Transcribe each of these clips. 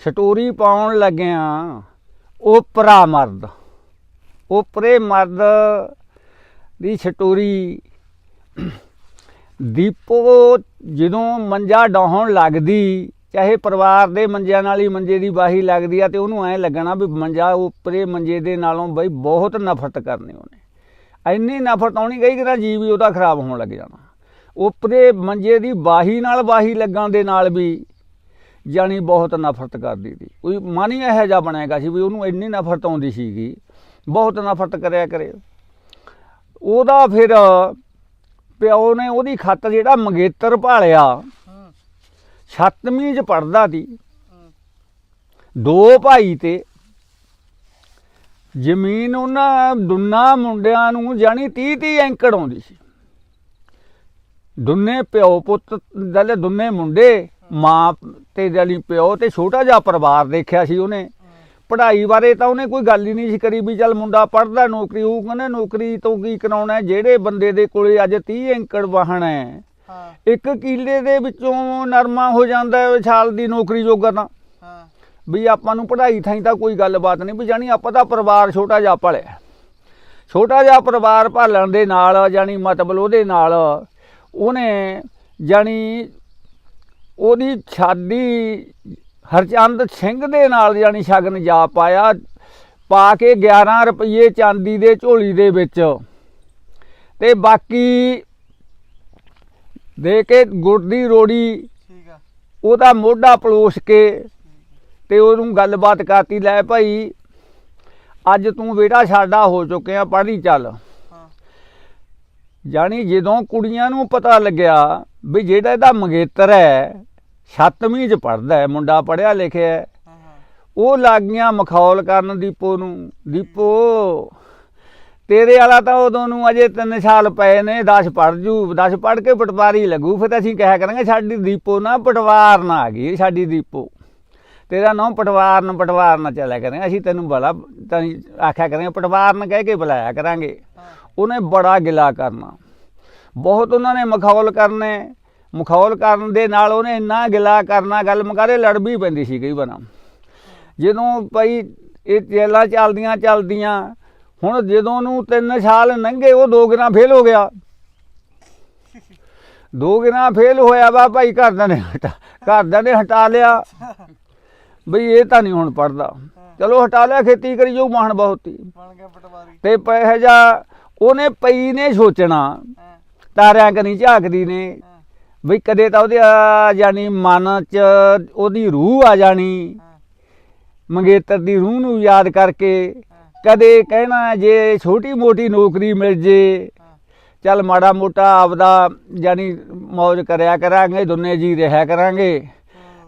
ਛਟੋਰੀ ਪਾਉਣ ਲੱਗਿਆ ਉਪਰਾ ਮਰਦ। ਉਪਰੇ ਮਰਦ ਦੀ ਛਟੋਰੀ ਦੀਪੋ ਜਦੋਂ ਮੰਜਾ ਡਾਹਣ ਲੱਗਦੀ, ਚਾਹੇ ਪਰਿਵਾਰ ਦੇ ਮੰਜਿਆਂ ਨਾਲ ਹੀ ਮੰਜੇ ਦੀ ਬਾਹੀ ਲੱਗਦੀ ਆ, ਤੇ ਉਹਨੂੰ ਐ ਲੱਗਣਾ ਵੀ ਮੰਜਾ ਉੱਪਰੇ ਮੰਜੇ ਦੇ ਨਾਲੋਂ ਬਈ ਬਹੁਤ ਨਫ਼ਰਤ ਕਰਨੀ ਉਹਨੇ। ਇੰਨੀ ਨਫ਼ਰਤ ਆਉਣੀ ਗਈ ਕਿ ਤਾਂ ਜੀਵ ਹੀ ਉਹਦਾ ਖਰਾਬ ਹੋਣ ਲੱਗ ਜਾਣਾ। ਉੱਪਰੇ ਮੰਜੇ ਦੀ ਬਾਹੀ ਨਾਲ ਬਾਹੀ ਲੱਗਣ ਦੇ ਨਾਲ ਵੀ ਜਾਣੀ ਬਹੁਤ ਨਫ਼ਰਤ ਕਰਦੀ ਸੀ। ਕੋਈ ਮਨ ਹੀ ਇਹੋ ਜਿਹਾ ਬਣੇਗਾ ਸੀ ਵੀ ਉਹਨੂੰ ਇੰਨੀ ਨਫ਼ਰਤ ਆਉਂਦੀ ਸੀਗੀ, ਬਹੁਤ ਨਫ਼ਰਤ ਕਰਿਆ ਕਰੇ ਉਹਦਾ ਫਿਰ ਪਿਓ ਨੇ ਉਹਦੀ ਖਾਤਰ ਜਿਹੜਾ ਮੰਗੇਤਰ ਭਾਲਿਆ ਹੂੰ ਛੱਤਵੀਂ ਚ ਪੜਦਾ ਸੀ। ਦੋ ਭਾਈ ਤੇ, ਜ਼ਮੀਨ ਉਹਨਾਂ ਦੁੰਨਾ ਮੁੰਡਿਆਂ ਨੂੰ ਜਾਣੀ 30 30 ਐਂਕੜ ਆਉਂਦੀ ਸੀ। ਦੁੰਨੇ ਪਿਓ ਪੁੱਤ ਦਲੇ ਦੁੰਨੇ ਮੁੰਡੇ, ਮਾਂ ਤੇ ਜਾਨੀ ਪਿਓ ਤੇ ਛੋਟਾ ਜਿਹਾ ਪਰਿਵਾਰ ਦੇਖਿਆ ਸੀ ਉਹਨੇ। ਪੜ੍ਹਾਈ ਬਾਰੇ ਤਾਂ ਉਹਨੇ ਕੋਈ ਗੱਲ ਹੀ ਨਹੀਂ ਸੀ ਕਰੀ ਵੀ ਚੱਲ ਮੁੰਡਾ ਪੜ੍ਹਦਾ ਨੌਕਰੀ ਉਹ ਕਹਿੰਦਾ ਨੌਕਰੀ ਤੋਂ ਕੀ ਕਰਾਉਣਾ? ਜਿਹੜੇ ਬੰਦੇ ਦੇ ਕੋਲੇ ਅੱਜ 30 ਐਂਕੜ ਵਾਹਣ ਹੈ। ਇੱਕ ਕਿੱਲੇ ਦੇ ਵਿੱਚੋਂ ਨਰਮਾ ਹੋ ਜਾਂਦਾ ਹੈ ਛਾਲ ਦੀ ਨੌਕਰੀ ਜੋਗਾ ਤਾਂ। ਵੀ ਆਪਾਂ ਨੂੰ ਪੜ੍ਹਾਈ ਥਾਈ ਤਾਂ ਕੋਈ ਗੱਲਬਾਤ ਨਹੀਂ ਵੀ ਜਾਣੀ ਆਪਾਂ ਤਾਂ ਪਰਿਵਾਰ ਛੋਟਾ ਜਿਹਾ ਪਾਲਿਆ ਛੋਟਾ ਜਿਹਾ ਪਰਿਵਾਰ ਪਾਲਣ ਦੇ ਨਾਲ ਜਾਣੀ ਮਤਲਬ ਉਹਦੇ ਨਾਲ ਉਹਨੇ ਜਾਣੀ ਉਹਦੀ ਛਾਦੀ ਹਰਚੰਦ ਸਿੰਘ ਦੇ ਨਾਲ ਜਾਣੀ ਸ਼ਗਨ ਜਾ ਪਾਇਆ ਪਾ ਕੇ 11 ਰੁਪਏ ਚਾਂਦੀ ਦੇ ਝੋਲੀ ਦੇ ਵਿੱਚ। ਤੇ ਬਾਕੀ ਦੇ ਕੇ ਗੁੜ ਦੀ ਰੋੜੀ ਠੀਕ ਆ। ਉਹਦਾ ਮੋਢਾ ਪਲੋਸ ਕੇ ਤੇ ਉਹਨੂੰ ਗੱਲਬਾਤ ਕਰਤੀ ਲੈ ਭਾਈ ਅੱਜ ਤੂੰ ਬੇਟਾ ਸਾਡਾ ਹੋ ਚੁੱਕਿਆ ਪੜ੍ਹੀ ਚੱਲ। ਹਾਂ। ਜਾਣੀ ਜਦੋਂ ਕੁੜੀਆਂ ਨੂੰ ਪਤਾ ਲੱਗਿਆ ਵੀ ਜਿਹੜਾ ਇਹਦਾ ਮੰਗੇਤਰ ਹੈ ਸੱਤਵੀਂ ਚ ਪੜਦਾ ਹੈ ਮੁੰਡਾ ਪੜਿਆ ਲਿਖਿਆ ਹੈ। ਉਹ ਲੱਗ ਗਈਆਂ ਮਖੌਲ ਕਰਨ ਦੀਪੋ ਨੂੰ ਦੀਪੋ ਤੇਰੇ ਵਾਲਾ ਤਾਂ ਉਦੋਂ ਨੂੰ ਅਜੇ 3 ਸਾਲ ਪਏ ਨੇ 10 ਪੜ ਜੂ 10 ਪੜ ਕੇ ਪਟਵਾਰੀ ਲੱਗੂ ਫਿਰ ਅਸੀਂ ਕਹਿਆ ਕਰਾਂਗੇ ਸਾਡੀ ਦੀਪੋ ਨਾ ਪਟਵਾਰ ਨਾ ਆ ਗਈ ਸਾਡੀ ਦੀਪੋ। ਤੇਰਾ ਨਾਮ ਪਟਵਾਰ ਨਾ ਪਟਵਾਰ ਨਾ ਚੱਲਿਆ ਕਰਾਂਗੇ ਅਸੀਂ ਤੈਨੂੰ ਬਲਾ ਤੈਨੂੰ ਆਖਿਆ ਕਰਾਂਗੇ ਪਟਵਾਰ ਨਾ ਕਹਿ ਕੇ ਬੁਲਾਇਆ ਕਰਾਂਗੇ। ਉਹਨੇ ਬੜਾ ਗਿਲਾ ਕਰਨਾ। ਬਹੁਤ ਉਹਨਾਂ ਨੇ ਮਖੌਲ ਕਰਨੇ। ਮਖੌਲ ਕਰਨ ਦੇ ਨਾਲ ਉਹਨੇ ਇੰਨਾ ਗਿਲਾ ਕਰਨਾ ਗੱਲ ਮੁਕਾਰੇ ਲੜ ਵੀ ਪੈਂਦੀ ਸੀ ਕਈ ਵਾਰ। ਜਦੋਂ ਭਾਈ ਇਹ ਚੇਲਾ ਚੱਲਦੀਆਂ ਚੱਲਦੀਆਂ ਹੁਣ ਜਦੋਂ ਨੂੰ 3 ਸਾਲ ਲੰਘੇ ਉਹ ਦੋ ਗਿਰਾਂ ਫੇਲ ਹੋ ਗਿਆ। ਦੋ ਗਿਰਾਂ ਫੇਲ ਹੋਇਆ ਵਾ ਭਾਈ ਘਰਦਿਆਂ ਨੇ ਹਟਾ ਘਰਦਿਆਂ ਨੇ ਹਟਾ ਲਿਆ। ਬਈ ਇਹ ਤਾਂ ਨਹੀਂ ਹੁਣ ਪੜਦਾ ਚਲੋ ਹਟਾ ਲਿਆ ਖੇਤੀ ਕਰੀ ਜਾਊ ਮਾਹਣ ਬਹੁਤੀ। ਬਣ ਗਿਆ ਪਟਵਾਰੀ। ਤੇ ਜਾ ਉਹਨੇ ਪਈ ਨੇ ਸੋਚਣਾ। ਤਾਰਿਆਂ ਕਨੀ ਝਾਕਦੀ ਨੇ। ਵੀ ਕਦੇ ਤਾਂ ਉਹਦੇ ਜਾਣੀ ਮਨ ਚ ਉਹਦੀ ਰੂਹ ਆ ਜਾਣੀ। ਮੰਗੇਤਰ ਦੀ ਰੂਹ ਨੂੰ ਯਾਦ ਕਰਕੇ ਕਦੇ ਕਹਿਣਾ ਜੇ ਛੋਟੀ ਮੋਟੀ ਨੌਕਰੀ ਮਿਲ ਜੇ ਚੱਲ ਮਾੜਾ ਮੋਟਾ ਆਪਦਾ ਜਾਣੀ ਮौज ਕਰਿਆ ਕਰਾਂਗੇ ਦੋਨੇ ਜੀ ਰਿਹਾ ਕਰਾਂਗੇ।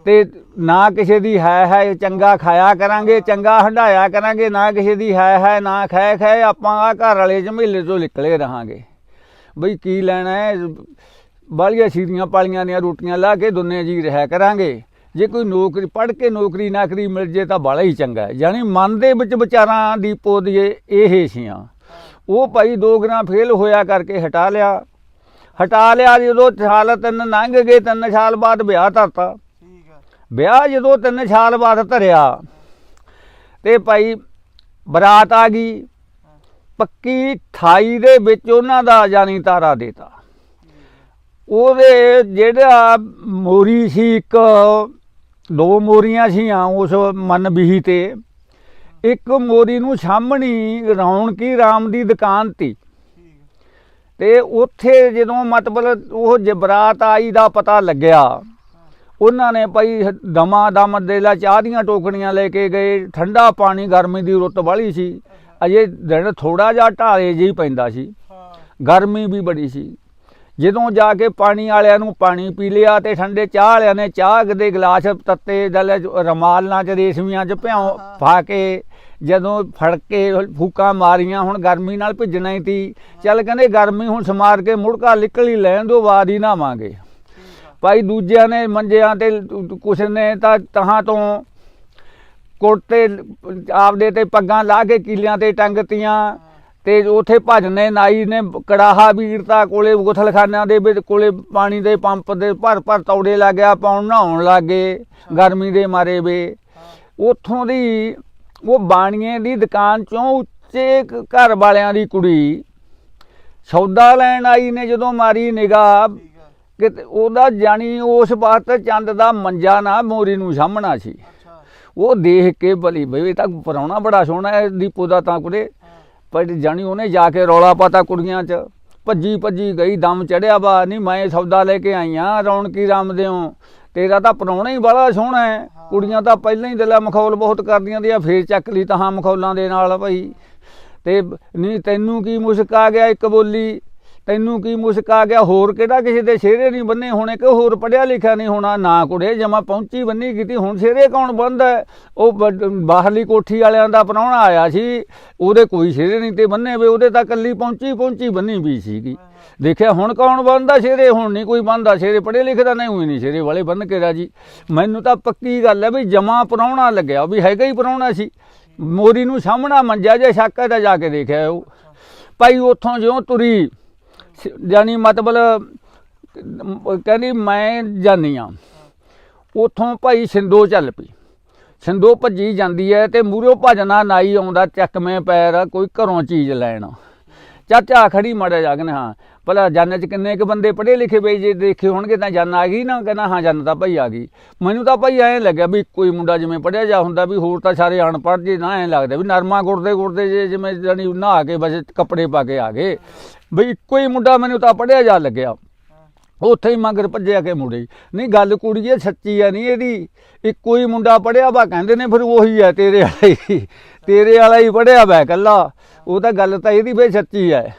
ਤੇ ਨਾ ਕਿਸੇ ਦੀ ਹੈ ਹੈ ਚੰਗਾ ਖਾਇਆ ਕਰਾਂਗੇ ਚੰਗਾ ਹੰਡਾਇਆ ਕਰਾਂਗੇ ਨਾ ਕਿਸੇ ਦੀ ਹੈ ਹੈ ਨਾ ਖੈ ਖੈ ਆਪਾਂ ਆ ਘਰ ਵਾਲੇ ਝਮੇਲੇ ਤੋਂ ਨਿਕਲੇ ਰਹਾਂਗੇ। ਬਈ ਕੀ ਲੈਣਾ ਹੈ? ਬਾਲੀਆਂ ਸੀਰੀਆਂ ਪਾਲੀਆਂ ਦੀਆਂ ਰੋਟੀਆਂ ਲਾ ਕੇ ਦੋਨੇ ਜੀ ਰਿਹਾ ਕਰਾਂਗੇ। ਜੇ ਕੋਈ ਨੌਕਰੀ ਪੜ੍ਹ ਕੇ ਨੌਕਰੀ ਨਾਕਰੀ ਮਿਲ ਜੇ ਤਾਂ ਬਾਲਾ ਹੀ ਚੰਗਾ ਹੈ। ਯਾਨੀ ਮਨ ਦੇ ਵਿੱਚ ਵਿਚਾਰਾਂ ਦੀ ਪੋਦੀਏ ਇਹ ਸੀਆਂ ਉਹ ਭਾਈ ਦੋ ਗਰਾਂ ਫੇਲ ਹੋਇਆ ਕਰਕੇ ਹਟਾ ਲਿਆ। ਹਟਾ ਲਿਆ ਜਦੋਂ ਸਾਲ ਤਿੰਨ ਲੰਘ ਗਏ ਤਿੰਨ ਸਾਲ ਬਾਅਦ ਵਿਆਹ ਧਰਤਾ। ਵਿਆਹ ਜਦੋਂ ਤਿੰਨ ਸਾਲ ਬਾਅਦ ਧਰਿਆ ਤੇ ਭਾਈ ਬਰਾਤ ਆ ਗਈ। ਪੱਕੀ 28 ਦੇ ਵਿੱਚ ਉਹਨਾਂ ਦਾ ਜਾਨੀ ਤਾਰਾ ਦੇਤਾ। ਉਹਦੇ ਜਿਹੜਾ ਮੋਰੀ ਸੀ ਇੱਕ, ਦੋ ਮੋਰੀਆਂ ਸੀਆਂ ਉਸ ਮਨ ਬਿਹੀ ਤੇ। ਇੱਕ ਮੋਰੀ ਨੂੰ ਸਾਹਮਣੀ ਰੌਣਕੀ ਰਾਮ ਦੀ ਦੁਕਾਨ ਤੀ। ਠੀਕ ਤੇ ਉੱਥੇ ਜਦੋਂ ਮਤਲਬ ਉਹ ਜਬਰਾਤ ਆਈ ਦਾ ਪਤਾ ਲੱਗਿਆ, ਉਹਨਾਂ ਨੇ ਭਾਈ ਦਮਾ ਦਮ ਦੇ ਲਾ ਚਾਹ ਦੀਆਂ ਟੋਕਣੀਆਂ ਲੈ ਕੇ ਗਏ। ਠੰਡਾ ਪਾਣੀ ਗਰਮੀ ਦੀ ਰੁੱਤ ਵਾਲੀ ਸੀ। ਅਜੇ ਦਿਨ ਥੋੜਾ ਜਿਹਾ ਢਾਲੇ ਜਿਹੀ ਪੈਂਦਾ ਸੀ। ਹਾਂ। ਗਰਮੀ ਵੀ ਬੜੀ ਸੀ। ਜਦੋਂ ਜਾ ਕੇ ਪਾਣੀ ਵਾਲਿਆਂ ਨੂੰ ਪਾਣੀ ਪੀ ਲਿਆ ਤੇ ਠੰਡੇ ਚਾਹ ਵਾਲਿਆਂ ਨੇ ਚਾਹ ਦੇ ਗਲਾਸ ਤੱਤੇ ਦਲੇ ਰਮਾਲ ਨਾਲ ਚ ਰੇਸ਼ਮੀਆਂ ਚ ਭਿਉਂ ਪਾ ਕੇ ਜਦੋਂ ਫੜ ਕੇ ਫੂਕਾਂ ਮਾਰੀਆਂ ਹੁਣ ਗਰਮੀ ਨਾਲ ਭਿੱਜਣਾ ਹੀ ਤੀ। ਚੱਲ ਕਹਿੰਦੇ ਗਰਮੀ ਹੁਣ ਸਮਾਰ ਕੇ ਮੁੜਕਾ ਨਿਕਲ ਹੀ ਲੈਣ ਦੋ ਬਾਅਦ ਹੀ ਨਾਵਾਂਗੇ ਭਾਈ ਦੂਜਿਆਂ ਨੇ ਮੰਜਿਆਂ ਤੇ ਕੁਛ ਨੇ ਤਾਂ ਤਹਾਂ ਤੋਂ ਕੁੜਤੇ ਆਪਦੇ ਤੇ ਪੱਗਾਂ ਲਾ ਕੇ ਕੀਲਿਆਂ ਤੇ ਟੰਗਤੀਆਂ ਤੇ ਉਥੇ ਭਜਨੇ ਨਾਈ ਨੇ ਕੜਾਹਾ ਵੀਰਤਾ ਕੋਲੇ ਗੁਥਲਖਾਨਿਆਂ ਦੇ ਵਿੱਚ ਕੋਲੇ ਪਾਣੀ ਦੇ ਪੰਪ ਦੇ ਭਰ ਭਰ ਤੌੜੇ ਲੱਗਿਆ ਪਾਉਣ ਨਹਾਉਣ ਲੱਗੇ ਗਰਮੀ ਦੇ ਮਾਰੇ ਵੇ। ਉੱਥੋਂ ਦੀ ਉਹ ਬਾਣੀਏ ਦੀ ਦੁਕਾਨ ਚੋਂ ਉੱਚੇ ਘਰ ਵਾਲਿਆਂ ਦੀ ਕੁੜੀ ਸੌਦਾ ਲੈਣ ਆਈ ਨੇ ਜਦੋਂ ਮਾਰੀ ਨਿਗਾਹ। ਕਿ ਉਹਦਾ ਜਾਣੀ ਉਸ ਵਕਤ ਚੰਦ ਦਾ ਮੰਜਾ ਨਾ ਮੋਰੀ ਨੂੰ ਸਾਹਮਣਾ ਸੀ। ਉਹ ਦੇਖ ਕੇ ਭਲੀ ਬਈ ਇਹ ਤਾਂ ਪਰਾਉਣਾ ਬੜਾ ਸੋਹਣਾ ਹੈ ਦੀਪੂ ਦਾ ਤਾਂ ਕੁੜੇ। ਪਰ ਜਾਣੀ ਉਹਨੇ ਜਾ ਕੇ ਰੌਲਾ ਪਾਤਾ ਕੁੜੀਆਂ 'ਚ। ਭੱਜੀ ਭੱਜੀ ਗਈ ਦਮ ਚੜਿਆ ਵਾ। ਨਹੀਂ ਮੈਂ ਸੌਦਾ ਲੈ ਕੇ ਆਈਆਂ ਰੌਣਕੀ ਰਾਮ ਦਿਓ। ਤੇਰਾ ਤਾਂ ਪਰਾਉਣਾ ਹੀ ਬੜਾ ਸੋਹਣਾ ਹੈ। ਕੁੜੀਆਂ ਤਾਂ ਪਹਿਲਾਂ ਹੀ ਦਿਲਾ ਮਖੌਲ ਬਹੁਤ ਕਰਦੀਆਂ ਦੀਆਂ ਫੇਰ ਚੱਕ ਲਈ ਤਾਂ ਹਾਂ ਮਖੌਲਾਂ ਦੇ ਨਾਲ ਭਾਈ। ਤੇ ਨਹੀਂ ਤੈਨੂੰ ਕੀ ਮੁਸ਼ਕ ਆ ਗਿਆ ਇੱਕ ਬੋਲੀ? ਤੈਨੂੰ ਕੀ ਮੁਸ਼ਕ ਆ ਗਿਆ? ਹੋਰ ਕਿਹੜਾ ਕਿਸੇ ਦੇ ਸ਼ੇਰੇ ਨਹੀਂ ਬੰਨੇ ਹੋਣੇ? ਕਿ ਹੋਰ ਪੜਿਆ ਲਿਖਿਆ ਨਹੀਂ ਹੋਣਾ? ਨਾ ਕੁੜੇ, ਜਮਾ ਪਹੁੰਚੀ ਬੰਨੀ ਕੀਤੀ। ਹੁਣ ਸ਼ੇਰੇ ਕੌਣ ਬੰਦਾ ਉਹ ਬਾਹਰਲੀ ਕੋਠੀ ਵਾਲਿਆਂ ਦਾ ਪ੍ਰਾਹੁਣਾ ਆਇਆ ਸੀ। ਉਹਦੇ ਕੋਈ ਸ਼ੇਰੇ ਨਹੀਂ ਤੇ ਬੰਨੇ ਵੇ। ਉਹਦੇ ਤਾਂ ਕੱਲੀ ਪਹੁੰਚੀ ਪਹੁੰਚੀ ਬੰਨੀ ਵੀ ਸੀਗੀ। ਦੇਖਿਆ, ਹੁਣ ਕੌਣ ਬੰਦਾ ਸ਼ੇਰੇ ਹੁਣ ਨਹੀਂ ਕੋਈ ਬੰਦਾ ਸ਼ੇਰੇ ਪੜੇ ਲਿਖੇ ਦਾ ਨਹੀਂ ਹੋਈ ਨਹੀਂ ਸ਼ੇਰੇ ਵਾਲੇ ਬੰਨ ਕੇ ਰਾਜੀ। ਮੈਨੂੰ ਤਾਂ ਪੱਕੀ ਗੱਲ ਹੈ ਵੀ ਜਮਾ ਪ੍ਰਾਹੁਣਾ ਲੱਗਿਆ। ਵੀ ਹੈਗਾ ਹੀ ਪ੍ਰਾਹੁਣਾ ਸੀ। ਮੋਰੀ ਨੂੰ ਸਾਹਮਣਾ ਮੰਜਾ ਜੇ ਸ਼ੱਕ ਹੈ ਤਾਂ ਜਾ ਕੇ ਦੇਖਿਆ ਉਹ। ਭਾਈ, ਉੱਥੋਂ ਜਿਉਂ ਤੁਰੀ ਸ- ਜਾਣੀ ਮਤਲਬ ਕਹਿੰਦੀ ਮੈਂ ਜਾਨੀ ਆ। ਉਥੋਂ ਭਾਈ ਸਿੰਦੋ ਚੱਲ ਪਈ। ਸਿੰਦੋ ਭੱਜੀ ਜਾਂਦੀ ਹੈ ਤੇ ਮੂਹਰੋਂ ਭਜਣਾ ਨਾਈ ਆਉਂਦਾ ਚੱਕਵੇਂ ਪੈਰ, ਕੋਈ ਘਰੋਂ ਚੀਜ਼ ਲੈਣ। ਚਾਚਾ ਖੜੀ ਮੜਿਆ ਜਾ ਕੇ ਹਾਂ, ਭਲਾ ਜੰਨ ਚ ਕਿੰਨੇ ਕ ਬੰਦੇ ਪੜ੍ਹੇ ਲਿਖੇ ਬਈ, ਜੇ ਦੇਖੇ ਹੋਣਗੇ ਤਾਂ ਜੰਨ ਆ ਗਈ ਨਾ? ਕਹਿੰਦਾ, ਹਾਂ, ਜੰਨ ਤਾਂ ਭਾਈ ਆ ਗਈ। ਮੈਨੂੰ ਤਾਂ ਭਾਈ ਐਂ ਲੱਗਿਆ ਵੀ ਕੋਈ ਮੁੰਡਾ ਜਿਵੇਂ ਪੜਿਆ ਜਾ ਹੁੰਦਾ ਵੀ ਹੋਰ ਤਾਂ ਸਾਰੇ ਅਨਪੜ੍ਹ ਜੇ ਨਾ ਐਂ ਲੱਗਦਾ ਵੀ ਨਰਮਾ ਗੁਰਦੇ ਗੁਰਦੇ ਜੇ ਜਿਵੇਂ ਜਾਣੀ ਨਹਾ ਕੇ ਬਸ ਕੱਪੜੇ ਪਾ ਕੇ ਆ ਗਏ। ਬਈ ਇੱਕੋ ਹੀ ਮੁੰਡਾ ਮੈਨੂੰ ਤਾਂ ਪੜਿਆ ਜਾ ਲੱਗਿਆ। ਉੱਥੇ ਹੀ ਮਗਰ ਭੱਜਿਆ ਕੇ ਮੁੜੇ। ਨਹੀਂ ਗੱਲ ਕੁੜੀਏ ਸੱਚੀ ਆ ਨਹੀਂ ਇਹਦੀ ਇੱਕੋ ਹੀ ਮੁੰਡਾ ਪੜਿਆ ਵਾ ਕਹਿੰਦੇ ਨੇ ਫਿਰ ਉਹੀ ਹੈ ਤੇਰੇ ਵਾਲਾ ਹੀ। ਤੇਰੇ ਵਾਲਾ ਹੀ ਪੜਿਆ ਵਾ ਇਕੱਲਾ। ਉਹ ਤਾਂ ਗੱਲ ਤਾਂ ਇਹਦੀ ਫੇ ਸੱਚੀ ਹੈ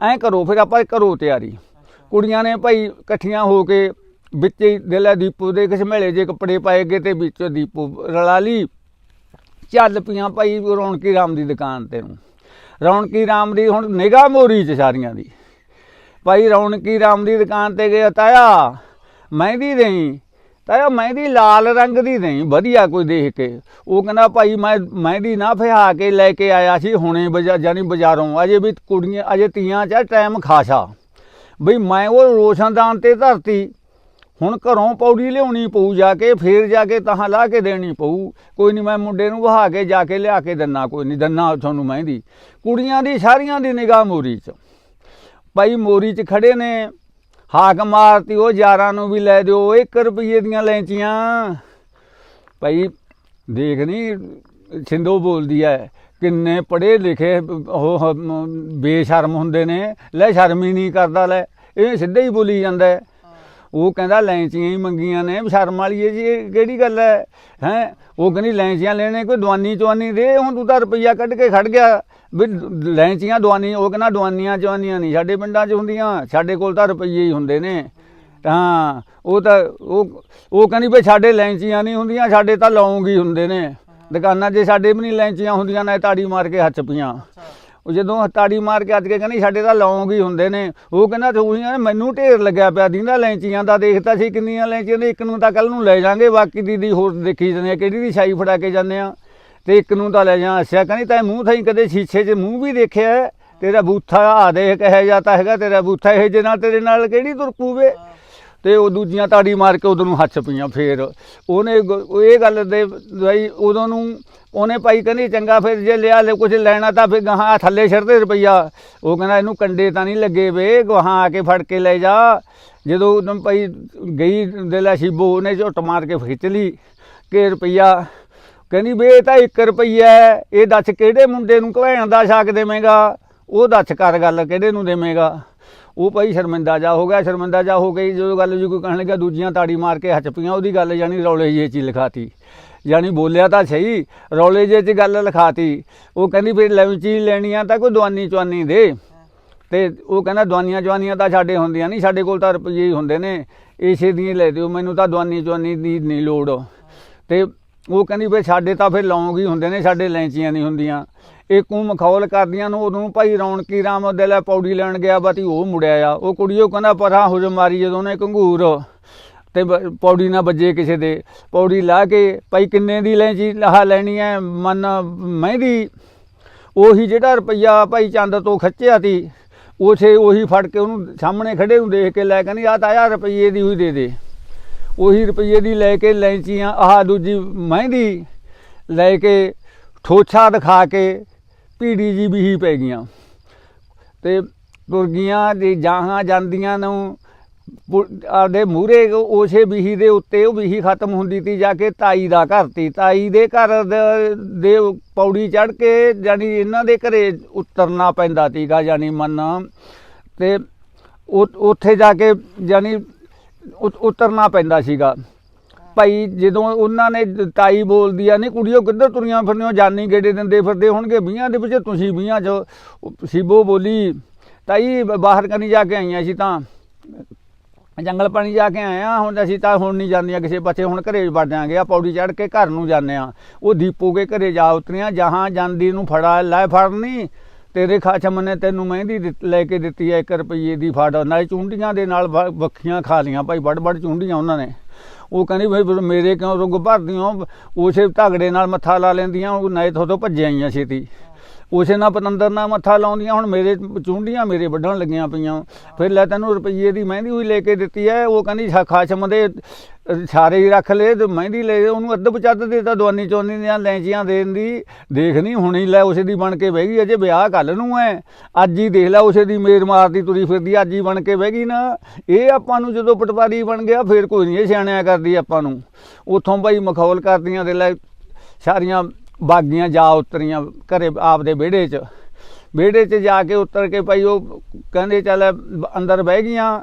ਐਂ ਕਰੋ ਫਿਰ ਆਪਾਂ ਕਰੋ ਤਿਆਰੀ। ਕੁੜੀਆਂ ਨੇ ਭਾਈ ਇਕੱਠੀਆਂ ਹੋ ਕੇ ਵਿੱਚ ਹੀ ਦਿਲਾ ਦੀਪੂ ਦੇ ਘਸਮੇਲੇ ਜੇ ਕੱਪੜੇ ਪਾਏਗੇ ਤੇ ਵਿੱਚ ਦੀਪੂ ਰਲਾ ਲਈ। ਚੱਲ ਪੀਆਂ ਭਾਈ ਰੌਣਕੀ ਰਾਮ ਦੀ ਦੁਕਾਨ ਤੇ ਨੂੰ। ਰੌਣਕੀ ਰਾਮ ਦੀ, ਹੁਣ ਨਿਗਾਹ ਮੋਰੀ ਚ ਸਾਰੀਆਂ ਦੀ। ਭਾਈ ਰੌਣਕੀ ਰਾਮ ਦੀ ਦੁਕਾਨ ਤੇ ਗਏ ਤਾਇਆ, ਮਹਿੰਦੀ ਦੇਈ। ਤਾਇਆ, ਮਹਿੰਦੀ ਲਾਲ ਰੰਗ ਦੀ ਦੇਈ, ਵਧੀਆ ਕੋਈ ਦੇਖ ਕੇ। ਉਹ ਕਹਿੰਦਾ, ਭਾਈ, ਮੈਂ ਮਹਿੰਦੀ ਨਾ ਫਿਹਾ ਕੇ ਲੈ ਕੇ ਆਇਆ ਸੀ, ਹੁਣੇ ਬਜਾ ਜਾਨੀ ਬਾਜ਼ਾਰੋਂ। ਅਜੇ ਵੀ ਕੁੜੀਆਂ, ਅਜੇ ਤੀਆਂ ਚ ਟਾਈਮ ਖਾਸਾ। ਬਈ ਮੈਂ ਉਹ ਰੋਸ਼ਨਦਾਨ ਤੇ ਧਰਤੀ ਹੁਣ ਘਰੋਂ ਪੌੜੀ ਲਿਆਉਣੀ ਪਊ, ਜਾ ਕੇ ਫੇਰ ਜਾ ਕੇ ਤਾਂ ਲਾ ਕੇ ਦੇਣੀ ਪਊ। ਕੋਈ ਨਹੀਂ ਮੈਂ ਮੁੰਡੇ ਨੂੰ ਵਹਾ ਕੇ ਜਾ ਕੇ ਲਿਆ ਕੇ ਦਿੰਨਾ, ਕੋਈ ਨਹੀਂ ਦਿੰਨਾ ਤੁਹਾਨੂੰ ਮਹਿੰਦੀ। ਕੁੜੀਆਂ ਦੀ, ਸਾਰੀਆਂ ਦੀ ਨਿਗਾਹ ਮੋਰੀ 'ਚ। ਭਾਈ ਮੋਰੀ 'ਚ ਖੜੇ ਨੇ, ਹਾਕ ਮਾਰਤੀ, ਉਹ ਯਾਰਾਂ ਨੂੰ ਵੀ ਲੈ ਦਿਓ 1 ਰੁਪਏ ਦੀਆਂ ਲੈਂਚੀਆਂ। ਭਾਈ ਦੇਖ ਨਹੀਂ ਸਿੰਧੋ ਬੋਲਦੀ ਐ, ਕਿੰਨੇ ਪੜ੍ਹੇ ਲਿਖੇ ਉਹ ਬੇਸ਼ਰਮ ਹੁੰਦੇ ਨੇ, ਲੈ ਸ਼ਰਮ ਹੀ ਨਹੀਂ ਕਰਦਾ, ਲੈ। ਇਹ ਸਿੱਧਾ ਹੀ ਬੋਲੀ ਜਾਂਦਾ ਉਹ ਕਹਿੰਦਾ ਲੈਂਚੀਆਂ ਹੀ ਮੰਗੀਆਂ ਨੇ ਸ਼ਰਮ ਵਾਲੀ ਹੈ ਜੀ, ਇਹ ਕਿਹੜੀ ਗੱਲ ਹੈ? ਹੈ? ਉਹ ਕਹਿੰਦੀ ਲੈਂਚੀਆਂ ਲੈਣੇ, ਕੋਈ ਦਵਾਨੀ ਚਵਾਨੀ ਦੇ, ਹੁਣ ਤੂੰ ਤਾਂ ਰੁਪਈਆ ਕੱਢ ਕੇ ਖੜ ਗਿਆ। ਵੀ ਲੈਂਚੀਆਂ ਦਵਾਨੀ, ਉਹ ਕਹਿੰਦਾ ਦਵਾਨੀਆਂ ਚਵਾਨੀਆਂ ਨਹੀਂ, ਸਾਡੇ ਪਿੰਡਾਂ 'ਚ ਹੁੰਦੀਆਂ, ਸਾਡੇ ਕੋਲ ਤਾਂ ਰੁਪਈਏ ਹੀ ਹੁੰਦੇ ਨੇ। ਤਾਂ ਉਹ ਤਾਂ, ਉਹ ਉਹ ਕਹਿੰਦੀ ਵੀ ਸਾਡੇ ਲੈਂਚੀਆਂ ਨਹੀਂ ਹੁੰਦੀਆਂ, ਸਾਡੇ ਤਾਂ ਲੌਂਗ ਹੀ ਹੁੰਦੇ ਨੇ। ਦੁਕਾਨਾਂ 'ਚ ਸਾਡੇ ਵੀ ਨਹੀਂ ਲੈਂਚੀਆਂ ਹੁੰਦੀਆਂ, ਨਾ ਤਾੜੀ ਮਾਰ ਕੇ ਹੱਥ ਪੀਆਂ ਉਹ ਜਦੋਂ ਹਤਾੜੀ ਮਾਰ ਕੇ ਅੱਜ ਕੇ ਕਹਿੰਦੀ ਸਾਡੇ ਤਾਂ ਲੌਂਗ ਹੀ ਹੁੰਦੇ ਨੇ, ਉਹ ਕਹਿੰਦਾ ਥੋੜੀਆਂ ਨੇ, ਮੈਨੂੰ ਢੇਰ ਲੱਗਿਆ ਪਿਆ ਦੀਂਦਾ ਲੈਂਚੀਆਂ ਦਾ ਦੇਖਤਾ ਸੀ ਕਿੰਨੀਆਂ ਲੈਂਚੀਆਂ ਨੇ, ਇੱਕ ਨੂੰ ਤਾਂ ਕੱਲ ਨੂੰ ਲੈ ਜਾਾਂਗੇ, ਬਾਕੀ ਦੀ ਦੀ ਹੋਰ ਦੇਖੀ ਜਾਂਦੇ ਆ, ਕਿਹੜੀ ਦੀ ਛਾਈ ਫੜਾ ਕੇ ਜਾਂਦੇ ਆ, ਤੇ ਇੱਕ ਨੂੰ ਤਾਂ ਲੈ ਜਾ, ਅੱਛਾ, ਕਹਿੰਦੀ ਤਾਂ ਮੂੰਹ ਥਾਈ ਕਦੇ ਸ਼ੀਸ਼ੇ 'ਚ ਮੂੰਹ ਵੀ ਦੇਖਿਆ ਤੇਰਾ ਬੂਥਾ ਆ ਦੇਖ ਕਹੇ ਜਾਂਦਾ ਹੈਗਾ, ਤੇਰਾ ਬੂਥਾ ਇਹ ਜੇ ਨਾਲ, ਤੇਰੇ ਨਾਲ ਕਿਹੜੀ ਤੁਰ ਪੂਵੇ ਤੇ ਉਹ ਦੂਜੀਆਂ ਤਾੜੀ ਮਾਰ ਕੇ ਉਦੋਂ ਨੂੰ ਹੱਥ ਪਈਆਂ ਫੇਰ। ਉਹਨੇ ਗ- ਇਹ ਗੱਲ ਦੇ ਬਈ ਉਦੋਂ ਨੂੰ ਉਹਨੇ ਭਾਈ ਕਹਿੰਦੀ ਚੰਗਾ ਫਿਰ ਜੇ ਲਿਆ ਲੈ ਕੁਝ ਲੈਣਾ ਤਾਂ ਫਿਰ ਗਾਹਾਂ ਥੱਲੇ ਛੱਡਦੇ ਰੁਪਈਆ। ਉਹ ਕਹਿੰਦਾ ਇਹਨੂੰ ਕੰਡੇ ਤਾਂ ਨਹੀਂ ਲੱਗੇ ਵੇ ਗਾਹਾਂ ਆ ਕੇ ਫੜ ਕੇ ਲੈ ਜਾ। ਜਦੋਂ ਉਦੋਂ ਭਾਈ ਗਈ ਦੇਲਾ ਸ਼ਿਬੋ ਉਹਨੇ ਝੁੱਟ ਮਾਰ ਕੇ ਖਿੱਚ ਲਈ ਕਿ ਰੁਪਈਆ। ਕਹਿੰਦੀ ਵੇ ਇਹ ਤਾਂ 1 ਰੁਪਈਆ ਹੈ, ਇਹ ਦੱਸ ਕਿਹੜੇ ਮੁੰਡੇ ਨੂੰ ਘਵੈਣ ਦਾ ਛਾਕ ਦੇਵੇਂਗਾ? ਉਹ ਦੱਸ ਕਰ ਗੱਲ ਕਿਹੜੇ ਨੂੰ ਦੇਵੇਂਗਾ? ਉਹ ਭਾਈ ਸ਼ਰਮਿੰਦਾ ਜਾ ਹੋ ਗਿਆ, ਸ਼ਰਮਿੰਦਾ ਜਾ ਹੋ ਗਈ, ਜਦੋਂ ਗੱਲ ਜੀ ਕੋਈ ਕਹਿਣ ਲੱਗਾ ਦੂਜੀਆਂ ਤਾੜੀ ਮਾਰ ਕੇ ਹੱਥ ਪਈਆਂ ਉਹਦੀ ਗੱਲ ਜਾਨੀ ਰੌਲੇ ਜੇ ਚ ਹੀ ਲਿਖਾਤੀ। ਜਾਨੀ ਬੋਲਿਆ ਤਾਂ ਸਹੀ, ਰੌਲੇ ਜੇ ਚ ਗੱਲ ਲਿਖਾਤੀ। ਉਹ ਕਹਿੰਦੀ ਫਿਰ ਲੈਂਚੀ ਲੈਣੀ ਆ ਤਾਂ ਕੋਈ ਦਵਾਨੀ ਚਵਾਨੀ ਦੇ। ਤੇ ਉਹ ਕਹਿੰਦਾ ਦਵਾਨੀਆਂ ਚਵਾਨੀਆਂ ਤਾਂ ਸਾਡੇ ਹੁੰਦੀਆਂ ਨਹੀਂ, ਸਾਡੇ ਕੋਲ ਤਾਂ ਰੁਪਈਏ ਹੀ ਹੁੰਦੇ ਨੇ। ਇਸੇ ਦੀ ਲੈ ਦਿਓ, ਮੈਨੂੰ ਤਾਂ ਦਵਾਨੀ ਚਵਾਨੀ ਦੀ ਨਹੀਂ ਲੋੜ। ਤੇ ਉਹ ਕਹਿੰਦੀ ਵੀ ਸਾਡੇ ਤਾਂ ਫਿਰ ਲੌਂਗ ਹੀ ਹੁੰਦੇ ਨੇ, ਸਾਡੇ ਲੈਂਚੀਆਂ ਨਹੀਂ ਹੁੰਦੀਆਂ। ਇਹ ਕੂ ਮਖੌਲ ਕਰਦੀਆਂ ਨੂੰ, ਉਦੋਂ ਭਾਈ ਰੌਣਕੀ ਰਾਮ ਦੇ ਲੈ ਪੌੜੀ ਲੈਣ ਗਿਆ ਬਾਤੀ ਉਹ ਮੁੜਿਆ ਆ। ਉਹ ਕੁੜੀ ਉਹ ਕਹਿੰਦਾ, ਪਰਾਂ ਹੋ ਜਾ ਮਾਰੀ ਜਦੋਂ ਉਹਨੇ ਕੰਗੂਰ ਤੇ ਬ- ਪੌੜੀ ਨਾ ਵੱਜੇ ਕਿਸੇ ਦੇ। ਪੌੜੀ ਲਾ ਕੇ ਭਾਈ ਕਿੰਨੇ ਦੀ ਲੈਂਚੀ ਲਾਹ ਲੈਣੀ ਐ ਮਨ ਮਹਿੰਦੀ। ਉਹੀ ਜਿਹੜਾ ਰੁਪਈਆ ਭਾਈ ਚੰਦ ਤੋਂ ਖੱਚਿਆ ਤੀ ਉਥੇ ਉਹੀ ਫੜ ਕੇ ਉਹਨੂੰ ਸਾਹਮਣੇ ਖੜੇ ਨੂੰ ਦੇਖ ਕੇ ਲੈ ਕਹਿੰਦੀ ਆ ਤਾਂ ਰੁਪਈਏ ਦੀ ਹੋਈ ਦੇ ਦੇ। ਉਹੀ ਰੁਪਈਏ ਦੀ ਲੈ ਕੇ ਲੈਂਚੀਆਂ, ਆਹ ਦੂਜੀ ਮਹਿੰਦੀ ਲੈ ਕੇ ਠੋਛਾ ਦਿਖਾ ਕੇ ਭੀੜੀ ਜੀ ਵੀ ਪੈ ਗਈਆਂ। ਤੇ ਤੁਰਗੀਆਂ ਦੀ ਜਾਹਾਂ ਜਾਂਦੀਆਂ ਨੂੰ ਪੁ- ਆਪਦੇ ਮੂਰੇ ਉਸੇ ਬੀਹੀ ਦੇ ਉੱਤੇ ਉਹ ਬੀਹੀ ਖਤਮ ਹੁੰਦੀ ਤੀ, ਜਾ ਕੇ ਤਾਈ ਦਾ ਘਰ ਤੀ। ਤਾਈ ਦੇ ਘਰ ਦੇ ਪੌੜੀ ਚੜ ਕੇ ਜਾਨੀ ਇਹਨਾਂ ਦੇ ਘਰੇ ਉਤਰਨਾ ਪੈਂਦਾ ਤੀਗਾ ਜਾਨੀ ਮੰਨ। ਤੇ ਉੱਥੇ ਜਾ ਕੇ ਜਾਨੀ ਉਤਰਨਾ ਪੈਂਦਾ ਸੀਗਾ। ਭਾਈ ਜਦੋਂ ਉਹਨਾਂ ਨੇ ਤਾਈ ਬੋਲਦੀ ਆ, ਨਹੀਂ ਕੁੜੀਓ, ਕਿੱਧਰ ਤੁਰੀਆਂ ਫਿਰਨੀਆਂ? ਜਾਨੀ ਗੇੜੇ ਦਿੰਦੇ ਫਿਰਦੇ ਹੋਣਗੇ? ਵੀਆਂ ਦੇ ਵਿੱਚ ਤੁਸੀਂ ਵੀਆਂ ਚ ਸੀਬੋ ਬੋਲੀ, ਤਾਈ ਬਾਹਰ ਕਨੀ ਜਾ ਕੇ ਆਈਆਂ ਸੀ ਤਾਂ। ਜੰਗਲ ਪਾਣੀ ਜਾ ਕੇ ਆਇਆ ਹੁਣ ਅਸੀਂ ਤਾਂ ਹੁਣ ਨਹੀਂ ਜਾਂਦੀਆਂ ਕਿਸੇ ਪਾਸੇ, ਹੁਣ ਘਰੇ ਵੜ ਜਾਾਂਗੇ। ਆ ਪੌੜੀ ਚੜ ਕੇ ਘਰ ਨੂੰ ਜਾਂਦੇ ਆ ਉਹ ਦੀਪੂ ਕੇ ਘਰੇ ਜਾ ਉਤਰੀਆਂ, ਜਹਾਂ ਜਾਂਦੀ ਨੂੰ ਫੜਾ, ਲੈ ਫੜਨੀ। ਤੇਰੇ ਖਾਚਮ ਨੇ ਤੈਨੂੰ ਮਹਿੰਦੀ ਦਿੱਤ- ਲੈ ਕੇ ਦਿੱਤੀ ਹੈ 1 ਰੁਪਏ ਦੀ ਫੜ। ਨਾਲੇ ਚੁੰਡੀਆਂ ਦੇ ਨਾਲ ਵ- ਵੱਖੀਆਂ ਖਾ ਲੀਆਂ ਭਾਈ ਬੜ ਬੜ ਚੁੰਡੀਆਂ ਉਹਨਾਂ ਨੇ। ਉਹ ਕਹਿੰਦੀ ਭਾਈ ਮੇਰੇ ਕਿਉਂ ਰੁੱਗ ਭਰਦੀ ਭਰਦੀਆਂ ਉਸੇ ਧਗੜੇ ਨਾਲ ਮੱਥਾ ਲਾ ਲੈਂਦੀਆਂ, ਉਹ ਨਾਲੇ ਤੋਂ ਭੱਜ ਆਈਆਂ ਛੇਤੀ। ਉਸੇ ਨਾਲ ਪਤੰਦਰ ਨਾਲ ਮੱਥਾ ਲਾਉਂਦੀਆਂ, ਹੁਣ ਮੇਰੇ ਚੁੰਡੀਆਂ ਮੇਰੇ ਵੱਢਣ ਲੱਗੀਆਂ ਪਈਆਂ। ਫਿਰ ਲੈ ਤੈਨੂੰ ਰੁਪਈਏ ਦੀ ਮਹਿੰਦੀ ਹੋਈ ਲੈ ਕੇ ਦਿੱਤੀ ਹੈ, ਉਹ ਕਹਿੰਦੀ ਖਾ- ਖਾਸ਼ਮ ਦੇ ਸਾਰੇ ਹੀ ਰੱਖ ਲਏ, ਤੇ ਮਹਿੰਦੀ ਲੈ ਉਹਨੂੰ ਅੱਧ ਪਚੱਧ ਦੇ ਤਾਂ ਦਵਾਨੀ ਚੋਨੀ ਦੀਆਂ ਲੈਂਚੀਆਂ ਦੇਣ ਦੀ ਦੇਖ ਨਹੀਂ ਹੁਣੀ ਲੈ ਉਸੇ ਦੀ ਬਣ ਕੇ ਬਹਿ ਗਈ, ਅਜੇ ਵਿਆਹ ਕੱਲ ਨੂੰ ਹੈ। ਅੱਜ ਹੀ ਦੇਖ ਲੈ ਉਸੇ ਦੀ ਮੇਰ ਮਾਰਦੀ ਤੁਰੀ ਫਿਰਦੀ, ਅੱਜ ਹੀ ਬਣ ਕੇ ਬਹਿ ਗਈ ਨਾ। ਇਹ ਆਪਾਂ ਨੂੰ ਜਦੋਂ ਪਟਵਾਰੀ ਬਣ ਗਿਆ, ਫਿਰ ਕੋਈ ਨਹੀਂ ਇਹ ਸਿਆਣਿਆ ਕਰਦੀ ਆਪਾਂ ਨੂੰ। ਉਥੋਂ ਭਾਈ ਮਖੌਲ ਕਰਦੀਆਂ ਦੇ ਲੈ, ਸਾਰੀਆਂ ਬਾਗੀਆਂ ਜਾ ਉਤਰੀਆਂ ਘਰੇ ਆਪਦੇ ਵਿਹੜੇ 'ਚ। ਵਿਹੜੇ 'ਚ ਜਾ ਕੇ ਉਤਰ ਕੇ ਭਾਈ ਉਹ ਕਹਿੰਦੇ ਚੱਲ ਅੰਦਰ ਬਹਿ ਗਈਆਂ।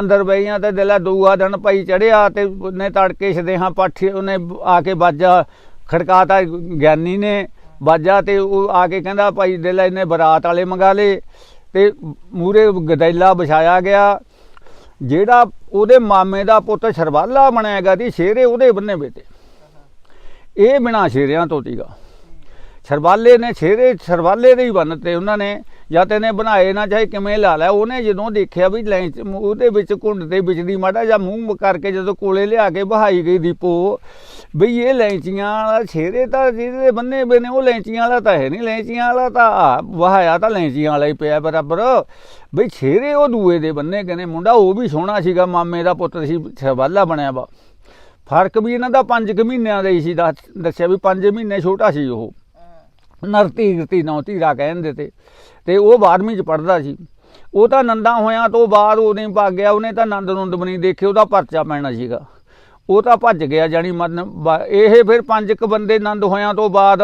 ਅੰਦਰ ਬਹਿ ਗਈਆਂ ਤੇ ਦਿਲਾ ਦੂਆ ਦਿਨ ਭਾਈ ਚੜਿਆ ਤੇ ਉਹਨੇ ਤੜਕੇ ਸਦੇਹਾਂ ਪਾਠੀ ਉਹਨੇ ਆ ਕੇ ਬਾਜਾ ਖੜਕਾਤਾ, ਗਿਆਨੀ ਨੇ ਬਾਜਾ ਤੇ ਉਹ ਆ ਕੇ ਕਹਿੰਦਾ ਭਾਈ ਦਿਲਾ ਇਹਨੇ ਬਰਾਤ ਵਾਲੇ ਮੰਗਾ ਲੇ ਤੇ ਮੂਰੇ ਗਦੈਲਾ ਵਿਛਾਇਆ ਗਿਆ। ਜਿਹੜਾ ਉਹਦੇ ਮਾਮੇ ਦਾ ਪੁੱਤ ਸਰਵਾਲਾ ਗਿਆ ਦੀ ਸ਼ੇਰੇ ਉਹਦੇ ਬੰਨੇ ਬੇਟੇ ਇਹ ਬਿਨਾ ਸ਼ੇਰਿਆਂ ਤੋਂ ਤੀਗਾ। ਸਰਵਾਲੇ ਨੇ ਸ਼ੇਰੇ ਸਰਵਾਲੇ ਦੇ ਹੀ ਬੰਨਤੇ ਉਹਨਾਂ ਨੇ ਜਾਂ ਤੇ ਨੇ ਬਣਾਏ ਨਾ ਚਾਹੇ ਕਿਵੇਂ ਲਾ ਲਿਆ ਉਹਨੇ ਜਦੋਂ ਦੇਖਿਆ ਵੀ ਲੈਂਚ ਉਹਦੇ ਵਿੱਚ ਘੁੰਡ ਦੇ ਵਿੱਚ ਦੀ ਮਾੜਾ ਜਾਂ ਮੂੰਹ ਕਰਕੇ ਜਦੋਂ ਕੋਲੇ ਲਿਆ ਕੇ ਬਹਾਈ ਗਈ ਦੀਪੋ ਬਈ ਇਹ ਲੈਂਚੀਆਂ ਵਾਲਾ ਸ਼ੇਰੇ ਤਾਂ ਜਿਹਦੇ ਬੰਨੇ ਬਨੇ ਉਹ ਲੈਂਚੀਆਂ ਵਾਲਾ ਤਾਂ ਹੈ ਨਹੀਂ ਲੈਂਚੀਆਂ ਵਾਲਾ ਤਾਂ ਆ, ਵਹਾਇਆ ਤਾਂ ਲੈਂਚੀਆਂ ਵਾਲਾ ਹੀ ਪਿਆ ਬਰਾਬਰ। ਬਈ ਸ਼ੇਰੇ ਉਹ ਦੂਏ ਦੇ ਬੰਨੇ ਕਹਿੰਦੇ ਮੁੰਡਾ ਉਹ ਵੀ ਸੋਹਣਾ ਸੀਗਾ ਮਾਮੇ ਦਾ ਪੁੱਤ ਸੀ ਸਰਵਾਲਾ ਬਣਿਆ ਵਾ। ਫ਼ਰਕ ਵੀ ਇਹਨਾਂ ਦਾ 5 ਮਹੀਨਿਆਂ ਦਾ ਹੀ ਸੀ, ਦੱਸ- ਦੱਸਿਆ ਵੀ 5 ਮਹੀਨੇ ਛੋਟਾ ਸੀ ਉਹ। ਨਰਤੀ ਗਤੀ ਨੌ ਧੀਰਾ ਕਹਿੰਦੇ ਤੇ ਤੇ ਉਹ 12ਵੀਂ ਚ ਪੜਦਾ ਸੀ। ਉਹ ਤਾਂ ਨੰਦਾ ਹੋਇਆ ਤੋਂ ਬਾਅਦ ਉਹਨੇ ਭੱਗ ਗਿਆ, ਉਹਨੇ ਤਾਂ ਨੰਦ ਨੁੰਦ ਬਣੀ ਦੇਖੇ, ਉਹਦਾ ਪਰਚਾ ਪੈਣਾ ਸੀਗਾ। ਉਹ ਤਾਂ ਭੱਜ ਗਿਆ ਜਾਨੀ ਮਨ ਇਹ ਫਿਰ ਪੰਜ ਕ ਬੰਦੇ ਨੰਦ ਹੋਇਆਂ ਤੋਂ ਬਾਅਦ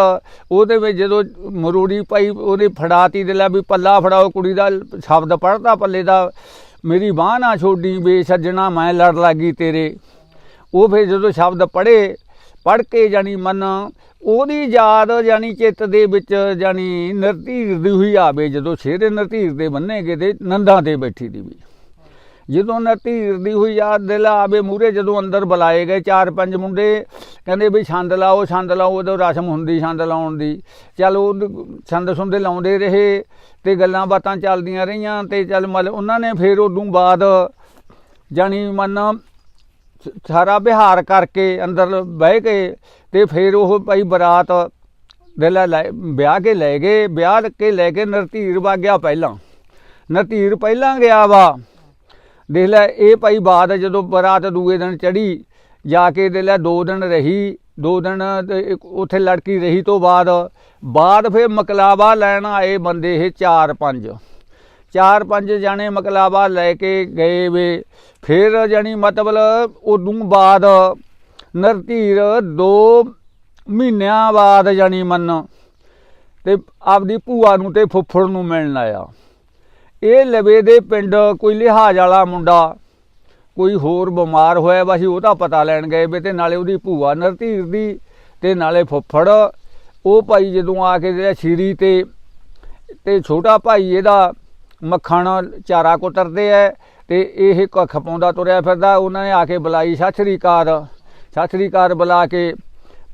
ਉਹਦੇ ਵਿੱਚ ਜਦੋਂ ਮਰੂੜੀ ਪਾਈ, ਉਹਨੇ ਫੜਾਤੀ ਦੇ ਲੈ ਵੀ ਪੱਲਾ ਫੜਾਓ, ਕੁੜੀ ਦਾ ਸ਼ਬਦ ਪੜਦਾ ਪੱਲੇ ਦਾ, ਮੇਰੀ ਬਾਹ ਨਾ ਛੋਡੀ ਵੇ ਸੱਜਣਾ ਮੈਂ ਲੜ ਲੱਗੀ ਤੇਰੇ। ਉਹ ਫਿਰ ਜਦੋਂ ਸ਼ਬਦ ਪੜ੍ਹੇ, ਪੜ੍ਹ ਕੇ ਜਾਨੀ ਮਨ, ਉਹਦੀ ਯਾਦ ਜਾਨੀ ਚਿੱਤ ਦੇ ਵਿੱਚ ਜਾਨੀ ਨਰਤੀਰ ਦੀ ਹੋਈ ਆਵੇ, ਜਦੋਂ ਸ਼ੇਰੇ ਨਰਤੀਰ ਦੇ ਬੰਨੇਗੇ ਤੇ ਨੰਦਾਂ ਤੇ ਬੈਠੀ ਦੀ ਵੀ। ਜਦੋਂ ਨਰਤੀਰ ਦੀ ਹੋਈ ਯਾਦ ਦਿਲ ਆਵੇ ਮੂਰੇ ਜਦੋਂ ਅੰਦਰ ਬੁਲਾਏ ਗਏ ਚਾਰ ਪੰਜ ਮੁੰਡੇ, ਕਹਿੰਦੇ ਵੀ ਛੰਦ ਲਾਓ ਛੰਦ ਲਾਓ, ਉਦੋਂ ਰਸਮ ਹੁੰਦੀ ਛੰਦ ਲਾਉਣ ਦੀ। ਚੱਲ ਉਹ ਛੰਦ ਸੁੰਦੇ ਲਾਉਂਦੇ ਰਹੇ ਤੇ ਗੱਲਾਂ ਬਾਤਾਂ ਚੱਲਦੀਆਂ ਰਹੀਆਂ ਤੇ ਚੱਲ ਮਤਲਬ ਉਹਨਾਂ ਨੇ ਫਿਰ ਉਦੋਂ ਬਾਅਦ ਜਾਨੀ ਮਨ ਸਾਰਾ ਵਿਹਾਰ ਕਰਕੇ ਅੰਦਰ ਬਹਿ ਕੇ ਤੇ ਫਿਰ ਉਹ ਭਾਈ ਬਰਾਤ ਦੇ ਲੈ, ਲੈ- ਵਿਆਹ ਕੇ ਲੈ ਗਏ, ਵਿਆਹ ਕੇ ਲੈ ਕੇ ਨਰਤੀਰ ਵਾ ਗਿਆ ਪਹਿਲਾਂ। ਨਰਤੀਰ ਪਹਿਲਾਂ ਗਿਆ ਵਾ। ਦੇਖ ਲੈ, ਇਹ ਭਾਈ ਬਾਅਦ ਜਦੋਂ ਬਰਾਤ ਦੂਏ ਦਿਨ ਚੜੀ ਜਾ ਕੇ ਦੇ ਲੈ ਦੋ ਦਿਨ ਰਹੀ, ਦੋ ਦਿਨ ਇੱਕ ਉੱਥੇ ਲੜਕੀ ਰਹੀ ਤੋਂ ਬਾਅਦ ਬਾਅਦ ਫਿਰ ਮਕਲਾਵਾ ਲੈਣ ਆਏ ਬੰਦੇ ਇਹ ਚਾਰ ਪੰਜ। ਚਾਰ ਪੰਜ ਜਾਣੇ ਮਕਲਾਵਾ ਲੈ ਕੇ ਗਏ ਵੇ। ਫਿਰ ਜਾਣੀ ਮਤਲਬ ਉਦੋਂ ਬਾਅਦ ਨਰਤੀਰ ਦੋ ਮਹੀਨਿਆਂ ਬਾਅਦ ਜਾਣੀ ਮੰਨ ਤੇ ਆਪਦੀ ਭੂਆ ਨੂੰ ਤੇ ਫੁੱਫੜ ਨੂੰ ਮਿਲਣ ਆਇਆ। ਇਹ ਲਵੇ ਦੇ ਪਿੰਡ ਕੋਈ ਲਿਹਾਜ਼ ਵਾਲਾ ਮੁੰਡਾ, ਕੋਈ ਹੋਰ ਬਿਮਾਰ ਹੋਇਆ ਵਾ ਸੀ, ਉਹ ਤਾਂ ਪਤਾ ਲੈਣ ਗਏ ਵੇ ਤੇ ਨਾਲੇ ਉਹਦੀ ਭੂਆ ਨਰਤੀਰ ਦੀ ਤੇ ਨਾਲੇ ਫੁੱਫੜ। ਉਹ ਭਾਈ ਜਦੋਂ ਆ ਕੇ ਜਿਹੜਾ ਸ਼ੀਰੀ ਤੇ ਤੇ ਛੋਟਾ ਭਾਈ ਇਹਦਾ ਮੱਖਣ ਚਾਰਾ ਕੁਤਰਦੇ ਐ ਤੇ ਇਹ ਕੱਖ ਪਾਉਂਦਾ ਤੁਰਿਆ ਫਿਰਦਾ, ਉਹਨਾਂ ਨੇ ਆ ਕੇ ਬੁਲਾਈ, ਸਤਿ ਸ੍ਰੀ ਅਕਾਲ। ਸਤਿ ਬੁਲਾ ਕੇ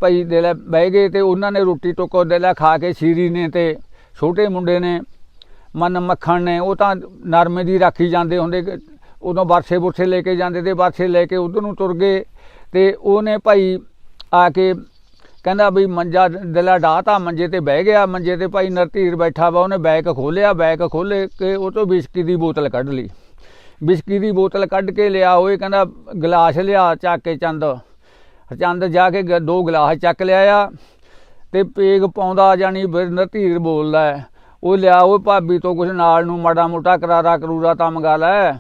ਭਾਈ ਦੇ ਲੈ ਬਹਿ ਗਏ ਤੇ ਉਹਨਾਂ ਨੇ ਰੋਟੀ ਟੁੱਕੋ ਦੇ ਲੈ ਖਾ ਕੇ ਸ਼ੀਰੀ ਨੇ ਤੇ ਛੋਟੇ ਮੁੰਡੇ ਨੇ ਮਨ ਮੱਖਣ ਨੇ, ਉਹ ਤਾਂ ਨਰਮੇ ਦੀ ਰਾਖੀ ਜਾਂਦੇ ਹੁੰਦੇ ਉਦੋਂ ਬਰਸੇ ਬੁਰਸੇ ਲੈ ਕੇ ਜਾਂਦੇ ਤੇ ਵਰਸ਼ੇ ਲੈ ਕੇ ਉਧਰ ਨੂੰ ਤੁਰ ਗਏ ਤੇ ਉਹਨੇ ਭਾਈ ਆ ਕੇ ਕਹਿੰਦਾ ਵੀ ਮੰਜਾ ਦਿਲਾ ਡਾਤਾ ਮੰਜੇ ਤੇ ਬਹਿ ਗਿਆ, ਮੰਜੇ ਤੇ ਭਾਈ ਨਰਤੀਰ ਬੈਠਾ ਵਾ, ਉਹਨੇ ਬੈਗ ਖੋਲਿਆ ਬੈਗ ਖੋਲੇ ਕੇ ਉਹ ਤੋਂ ਵਿਸਕੀ ਦੀ ਬੋਤਲ ਕੱਢ ਲਈ। ਵਿਸਕੀ ਦੀ ਬੋਤਲ ਕੱਢ ਕੇ ਲਿਆ ਹੋਏ ਕਹਿੰਦਾ ਗਲਾਸ ਲਿਆ ਚੱਕ ਕੇ ਚੰਦ। ਚੰਦ ਜਾ ਕੇ ਗ- ਦੋ ਗਲਾਸ ਚੱਕ ਲਿਆ ਆ ਤੇ ਪੇਗ ਪਾਉਂਦਾ ਜਾਨੀ ਬਿਰਨ ਧੀਰ ਬੋਲਦਾ ਉਹ ਲਿਆ, ਉਹ ਭਾਬੀ ਤੋਂ ਕੁਝ ਨਾਲ ਨੂੰ ਮਾੜਾ ਮੋਟਾ ਕਰਾਰਾ ਕਰੂਰਾ ਤਾਂ ਮੰਗਾ ਲੈ।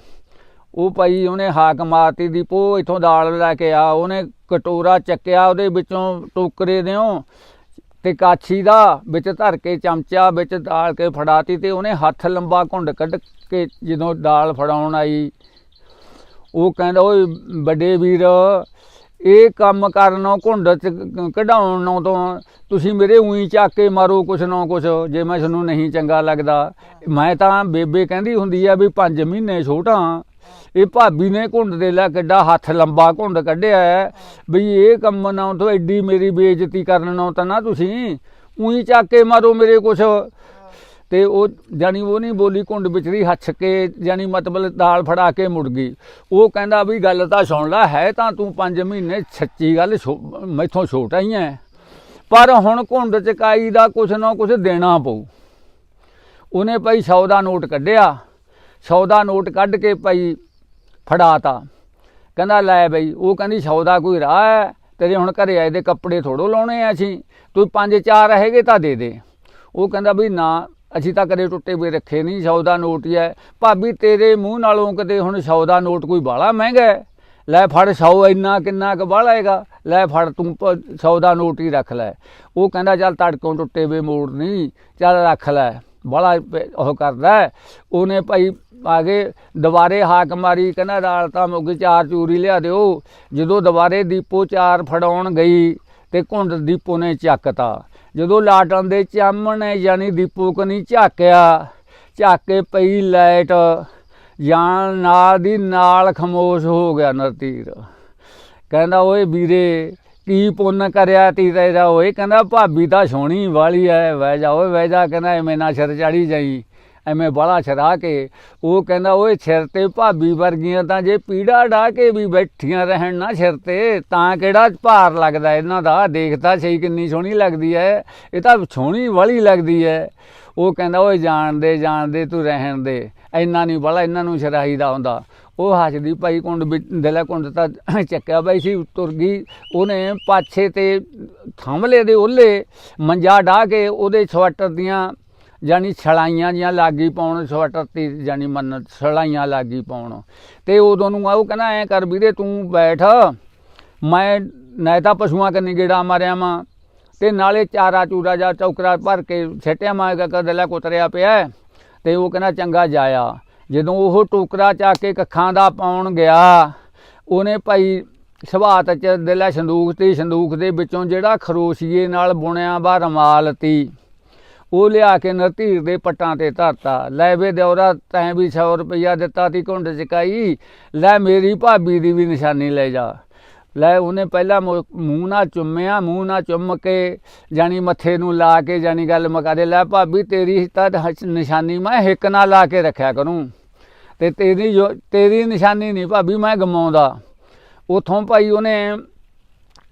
ਉਹ ਭਾਈ ਉਹਨੇ ਹਾਕ ਮਾਰਤੀ ਦੀ ਪੋ ਇਥੋਂ ਦਾਲ ਲੈ ਕੇ ਆ। ਉਹਨੇ ਕਟੋਰਾ ਚੱਕਿਆ, ਉਹਦੇ ਵਿੱਚੋਂ ਟੋਕਰੇ ਦਿਓ ਤੇ ਕਾਛੀ ਦਾ ਵਿੱਚ ਧਰ ਕੇ ਚਮਚਾ ਵਿੱਚ ਦਾਲ ਕੇ ਫੜਾਤੀ ਤੇ ਉਹਨੇ ਹੱਥ ਲੰਬਾ ਘੁੰਡ ਕੱਢ ਕੇ ਜਦੋਂ ਦਾਲ ਫੜਾਉਣ ਆਈ, ਉਹ ਕਹਿੰਦਾ, ਓਏ ਵੱਡੇ ਵੀਰ, ਇਹ ਕੰਮ ਕਰਨੋਂ ਘੁੰਡ ਚ ਕਢਾਉਣ ਤੋਂ। ਤੁਸੀਂ ਮੇਰੇ ਉਹੀ ਚੱਕ ਕੇ ਮਾਰੋ ਕੁਛ ਨਾ ਕੁਛ, ਜੇ ਮੈਂ ਤੁਹਾਨੂੰ ਨਹੀਂ ਚੰਗਾ ਲੱਗਦਾ। ਮੈਂ ਤਾਂ ਬੇਬੇ ਕਹਿੰਦੀ ਹੁੰਦੀ ਆ ਵੀ 5 ਮਹੀਨੇ ਛੋਟਾ। ਇਹ ਭਾਬੀ ਨੇ ਘੁੰਡ ਦੇ ਲੈ ਕਿੱਡਾ ਹੱਥ ਲੰਬਾ ਘੁੰਡ ਕੱਢਿਆ ਹੈ, ਬਈ ਇਹ ਕੰਮ ਨਾ ਤੋਂ ਐਡੀ ਮੇਰੀ ਬੇਇੱਜ਼ਤੀ ਕਰਨ ਨਾ ਤਾਂ ਨਾ ਤੁਸੀਂ। ਉਹੀ ਚੱਕ ਕੇ ਮਾਰੋ ਮੇਰੇ ਕੁਛ। ਤੇ ਉਹ ਜਾਨੀ ਉਹ ਨਹੀਂ ਬੋਲੀ ਕੁੰਡ ਵਿਚਰੀ ਹੱਛ ਕੇ ਜਾਨੀ ਮਤਲਬ ਦਾਲ ਫੜਾ ਕੇ ਮੁੜ ਗਈ। ਉਹ ਕਹਿੰਦਾ ਵੀ ਗੱਲ ਤਾਂ ਸੁਣ ਲੈ ਹੈ ਤਾਂ ਤੂੰ 5 ਮਹੀਨੇ ਸੱਚੀ ਗੱਲ ਛੋ- ਮੈਥੋਂ ਛੋਟਾ ਹੀ ਐ। ਪਰ ਹੁਣ ਕੁੰਡ ਚਕਾਈ ਦਾ ਕੁਛ ਨਾ ਕੁਛ ਦੇਣਾ ਪਊ। ਉਹਨੇ ਭਾਈ 100 ਦਾ ਨੋਟ ਕੱਢਿਆ। 100 ਦਾ ਨੋਟ ਕੱਢ ਕੇ ਭਾਈ ਫੜਾਤਾ। ਕਹਿੰਦਾ, ਲੈ ਬਈ, ਉਹ ਕਹਿੰਦੀ 100 ਦਾ ਕੋਈ ਰਾਹ ਹੈ, ਤੇਰੇ ਹੁਣ ਘਰੇ ਆਏ ਦੇ ਕੱਪੜੇ ਥੋੜੋ ਲਾਉਣੇ ਆ ਅਸੀਂ, ਤੂੰ ਪੰਜ ਚਾਰ ਹੈਗੇ ਤਾਂ ਦੇ ਦੇ। ਉਹ ਕਹਿੰਦਾ ਵੀ ਨਾ, ਅਸੀਂ ਤਾਂ ਕਦੇ ਟੁੱਟੇ ਵੀ ਰੱਖੇ ਨਹੀਂ 100 ਦਾ ਨੋਟ ਹੀ ਹੈ। ਭਾਬੀ, ਤੇਰੇ ਮੂੰਹ ਨਾਲੋਂ ਕਦੇ ਹੁਣ 100 ਦਾ ਨੋਟ ਕੋਈ ਬਾਲਾ ਮਹਿੰਗਾ ਹੈ। ਲੈ ਫੜ 100 ਇੰਨਾ ਕਿੰਨਾ ਕੁ ਬਾਹਲਾ ਹੈਗਾ। ਲੈ ਫੜ, ਤੂੰ 100 ਦਾ ਨੋਟ ਹੀ ਰੱਖ ਲੈ। ਉਹ ਕਹਿੰਦਾ, ਚੱਲ ਤੜਕੋਂ ਟੁੱਟੇ ਵੇ ਮੋੜ ਨਹੀਂ ਚੱਲ ਰੱਖ ਲੈ। ਬੜਾ ਉਹ ਕਰਦਾ ਉਹਨੇ ਭਾਈ ਆ ਕੇ ਦੁਬਾਰੇ ਹਾਕ ਮਾਰੀ, ਕਹਿੰਦਾ ਦਾਲ ਤਾਂ ਮੁੱਗ ਚਾਰ ਚੂਰੀ ਲਿਆ ਦਿਓ। ਜਦੋਂ ਦੁਬਾਰੇ ਦੀਪੋ ਚਾਰ ਫੜਾਉਣ ਗਈ ਤੇ ਘੁੰਡ ਦੀਪੋ ਨੇ ਚੱਕਤਾ। ਜਦੋਂ ਲਾਟਣ ਦੇ ਚਾਮਣ ਨੇ ਯਾਨੀ ਦੀਪੋ ਕਨੀ ਝਾਕਿਆ, ਝਾਕੇ ਪਈ ਲਾਈਟ ਜਾਨ ਨਾਲ ਦੀ ਨਾਲ ਖਮੋਸ਼ ਹੋ ਗਿਆ ਨਰਤੀਰ। ਕਹਿੰਦਾ, ਓਏ ਵੀਰੇ, ਕੀ ਪੁੰਨ ਕਰਿਆ ਤੀ ਤੇਰਾ? ਓਏ ਕਹਿੰਦਾ, ਭਾਬੀ ਤਾਂ ਸੋਹਣੀ ਵਾਲੀ ਐ ਵਹਿ ਜਾ, ਓਏ ਵਹਿ ਜਾ, ਕਹਿੰਦਾ, ਐਵੇਂ ਨਾ ਸਿਰ ਚੜੀ ਜਾਈ। ਐਵੇਂ ਬਾਲਾ ਛਰਾ ਕੇ, ਉਹ ਕਹਿੰਦਾ, ਓਏ ਸਿਰ ਤੇ ਭਾਬੀ ਵਰਗੀਆਂ ਤਾਂ ਜੇ ਪੀੜਾ ਢਾ ਕੇ ਵੀ ਬੈਠੀਆਂ ਰਹਿਣ ਨਾ ਸਿਰ ਤੇ, ਤਾਂ ਕਿਹੜਾ ਭਾਰ ਲੱਗਦਾ ਇਹਨਾਂ ਦਾ? ਦੇਖਦਾ ਸਹੀ ਕਿੰਨੀ ਸੋਹਣੀ ਲੱਗਦੀ ਐ। ਇਹ ਤਾਂ ਸੋਹਣੀ ਵਾਲੀ ਲੱਗਦੀ ਐ। ਉਹ ਕਹਿੰਦਾ, ਓਏ ਜਾਣਦੇ ਜਾਣਦੇ ਤੂੰ ਰਹਿਣ ਦੇ। ਇੰਨਾ ਨਹੀਂ ਬਾਲਾ ਇਹਨਾਂ ਨੂੰ ਸ਼ਰਾਈ ਦਾ ਆਉਂਦਾ ਉਹ ਹੱਸਦੀ ਭਾਈ ਕੁੰਡ ਵਿੱਚ, ਦਿਲਾ ਕੁੰਡ ਤਾਂ ਚੱਕਿਆ ਬਾਈ ਸੀ, ਤੁਰ ਗਈ। ਉਹਨੇ ਪਾਛੇ ਤੇ ਥੰਮਲੇ ਦੇ ਉਹਲੇ ਮੰਜਾ ਢਾ ਕੇ ਉਹਦੇ ਸਵੈਟਰ ਦੀਆਂ ਜਾਨੀ ਛਲਾਈਆਂ ਜੀਆਂ ਲਾਗੀ ਪਾਉਣ, ਸਵੈਟਰ ਤੇ ਜਾਨੀ ਮੰਨ ਛਲਾਈਆਂ ਲਾਗੀ ਪਾਉਣ। ਤੇ ਉਦੋਂ ਨੂੰ ਉਹ ਕਹਿੰਦਾ, ਐ ਕਰ ਵੀਰੇ, ਤੂੰ ਬੈਠ। ਮੈਂ ਨਾ ਤਾਂ ਪਸ਼ੂਆਂ ਕੰਨੀ ਗੇੜਾ ਮਾਰਿਆ ਵਾਂ। ਤੇ ਨਾਲੇ ਚਾਰਾ ਚੂਰਾ ਜਾਂ ਚੌਕਰਾ ਭਰ ਕੇ ਛੱਟਿਆ ਮਾਂ ਕਦੇ ਲੈ ਕੁਤਰਿਆ ਪਿਆ ਹੈ। ਤੇ ਉਹ ਕਹਿੰਦਾ, ਚੰਗਾ ਜਾਇਆ। ਜਦੋਂ ਉਹ ਟੋਕਰਾ ਚਾ ਕੇ ਕੱਖਾਂ ਦਾ ਪਾਉਣ ਗਿਆ, ਉਹਨੇ ਭਾਈ ਸਵਾਤ ਚ ਦਿਲਾ ਸੰਦੂਕ ਤੇ ਸੰਦੂਕ ਦੇ ਵਿੱਚੋਂ ਜਿਹੜਾ ਖਰੋਸ਼ੀਏ ਨਾਲ ਬੁਣਿਆ ਵਾ ਰਮਾਲ ਤੀ। ਉਹ ਲਿਆ ਕੇ ਨਰਧੀਰ ਦੇ ਪੱਟਾਂ ਤੇ ਧਰਤਾ। ਲੈ ਵੇ ਦਿਉਰਾ ਤੈਂ ਵੀ 100 ਰੁਪਈਆ ਦਿੱਤਾ ਤੀ ਘੁੰਡ ਚਕਾਈ। ਲੈ ਮੇਰੀ ਭਾਬੀ ਦੀ ਵੀ ਨਿਸ਼ਾਨੀ ਲੈ ਜਾ। ਲੈ ਉਹਨੇ ਪਹਿਲਾਂ ਮੂੰਹ ਮੂੰਹ ਨਾਲ ਚੁੰਮਿਆ, ਮੂੰਹ ਨਾਲ ਚੁੰਮ ਕੇ ਜਾਨੀ ਮੱਥੇ ਨੂੰ ਲਾ ਕੇ ਜਾਨੀ ਗੱਲ ਮੁਕਾ ਦੇ। ਲੈ ਭਾਬੀ, ਤੇਰੀ ਤਾਂ ਹੱਸ- ਨਿਸ਼ਾਨੀ ਮੈਂ ਹਿੱਕ ਨਾਲ ਲਾ ਕੇ ਰੱਖਿਆ ਕਰੂੰ। ਤੇ ਤੇਰੀ ਜੋ, ਤੇਰੀ ਨਿਸ਼ਾਨੀ ਨਹੀਂ ਭਾਬੀ, ਮੈਂ ਗਮਾਉਂਦਾ। ਉਥੋਂ ਭਾਈ ਉਹਨੇ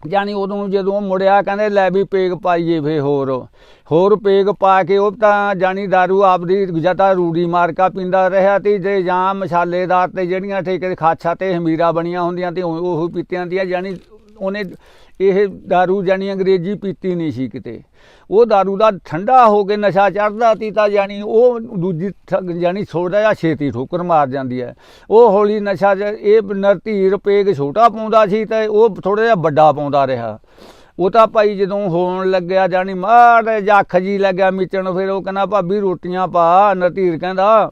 ਜਾਨੀ ਉਦੋਂ ਜਦੋਂ ਮੁੜਿਆ ਕਹਿੰਦੇ ਲੈ ਵੀ ਪੇਗ ਪਾਈਏ ਫੇ ਹੋਰ। ਹੋਰ ਪੇਗ ਪਾ ਕੇ ਉਹ ਤਾਂ ਜਾਨੀ दारू ਆਪਦੀ ਜਤਾ ਰੂੜੀ ਮਾਰਕਾ ਪੀਂਦਾ ਰਿਹਾ ਤੇ ਜੇ ਜਾਂ ਮਸਾਲੇਦਾਰ ਤੇ ਜਿਹੜੀਆਂ ਠੇਕੇ ਖਾਛਾ ਤੇ ਹਮੀਰਾ ਬਣੀਆਂ ਹੁੰਦੀਆਂ ਤੇ ਉਹ ਉਹ ਪੀਤੀਆਂ ਦੀਆਂ ਜਾਨੀ ਉਹਨੇ ਇਹ दारू ਜਾਨੀ ਅੰਗਰੇਜ਼ੀ ਪੀਤੀ ਨਹੀਂ ਸੀ ਕਿਤੇ ਉਹ दारू ਦਾ ਠੰਡਾ ਹੋ ਕੇ ਨਸ਼ਾ ਚੜਦਾ ਤੀ ਤਾਂ ਜਾਨੀ ਉਹ ਦੂਜੀ ਠ- ਜਾਨੀ ਛੋੜਾ ਜਿਹਾ ਛੇਤੀ ਠੋਕਰ ਮਾਰ ਜਾਂਦੀ ਹੈ ਉਹ ਹੌਲੀ ਨਸ਼ਾ ਜ- ਇਹ ਨਰਤੀਰ ਪੇਗ ਛੋਟਾ ਪਾਉਂਦਾ ਸੀ ਤੇ ਉਹ ਥੋੜਾ ਜਿਹਾ ਵੱਡਾ ਪਾਉਂਦਾ ਰਿਹਾ ਉਹ ਤਾਂ ਭਾਈ ਜਦੋਂ ਹੋਣ ਲੱਗਿਆ ਜਾਨੀ ਮਾੜੇ ਜੱਖ ਜੀ ਲੱਗਿਆ ਮਿਚਣ ਫਿਰ ਉਹ ਕਹਿੰਦਾ ਭਾਬੀ ਰੋਟੀਆਂ ਪਾ ਨਰਤੀਰ ਕਹਿੰਦਾ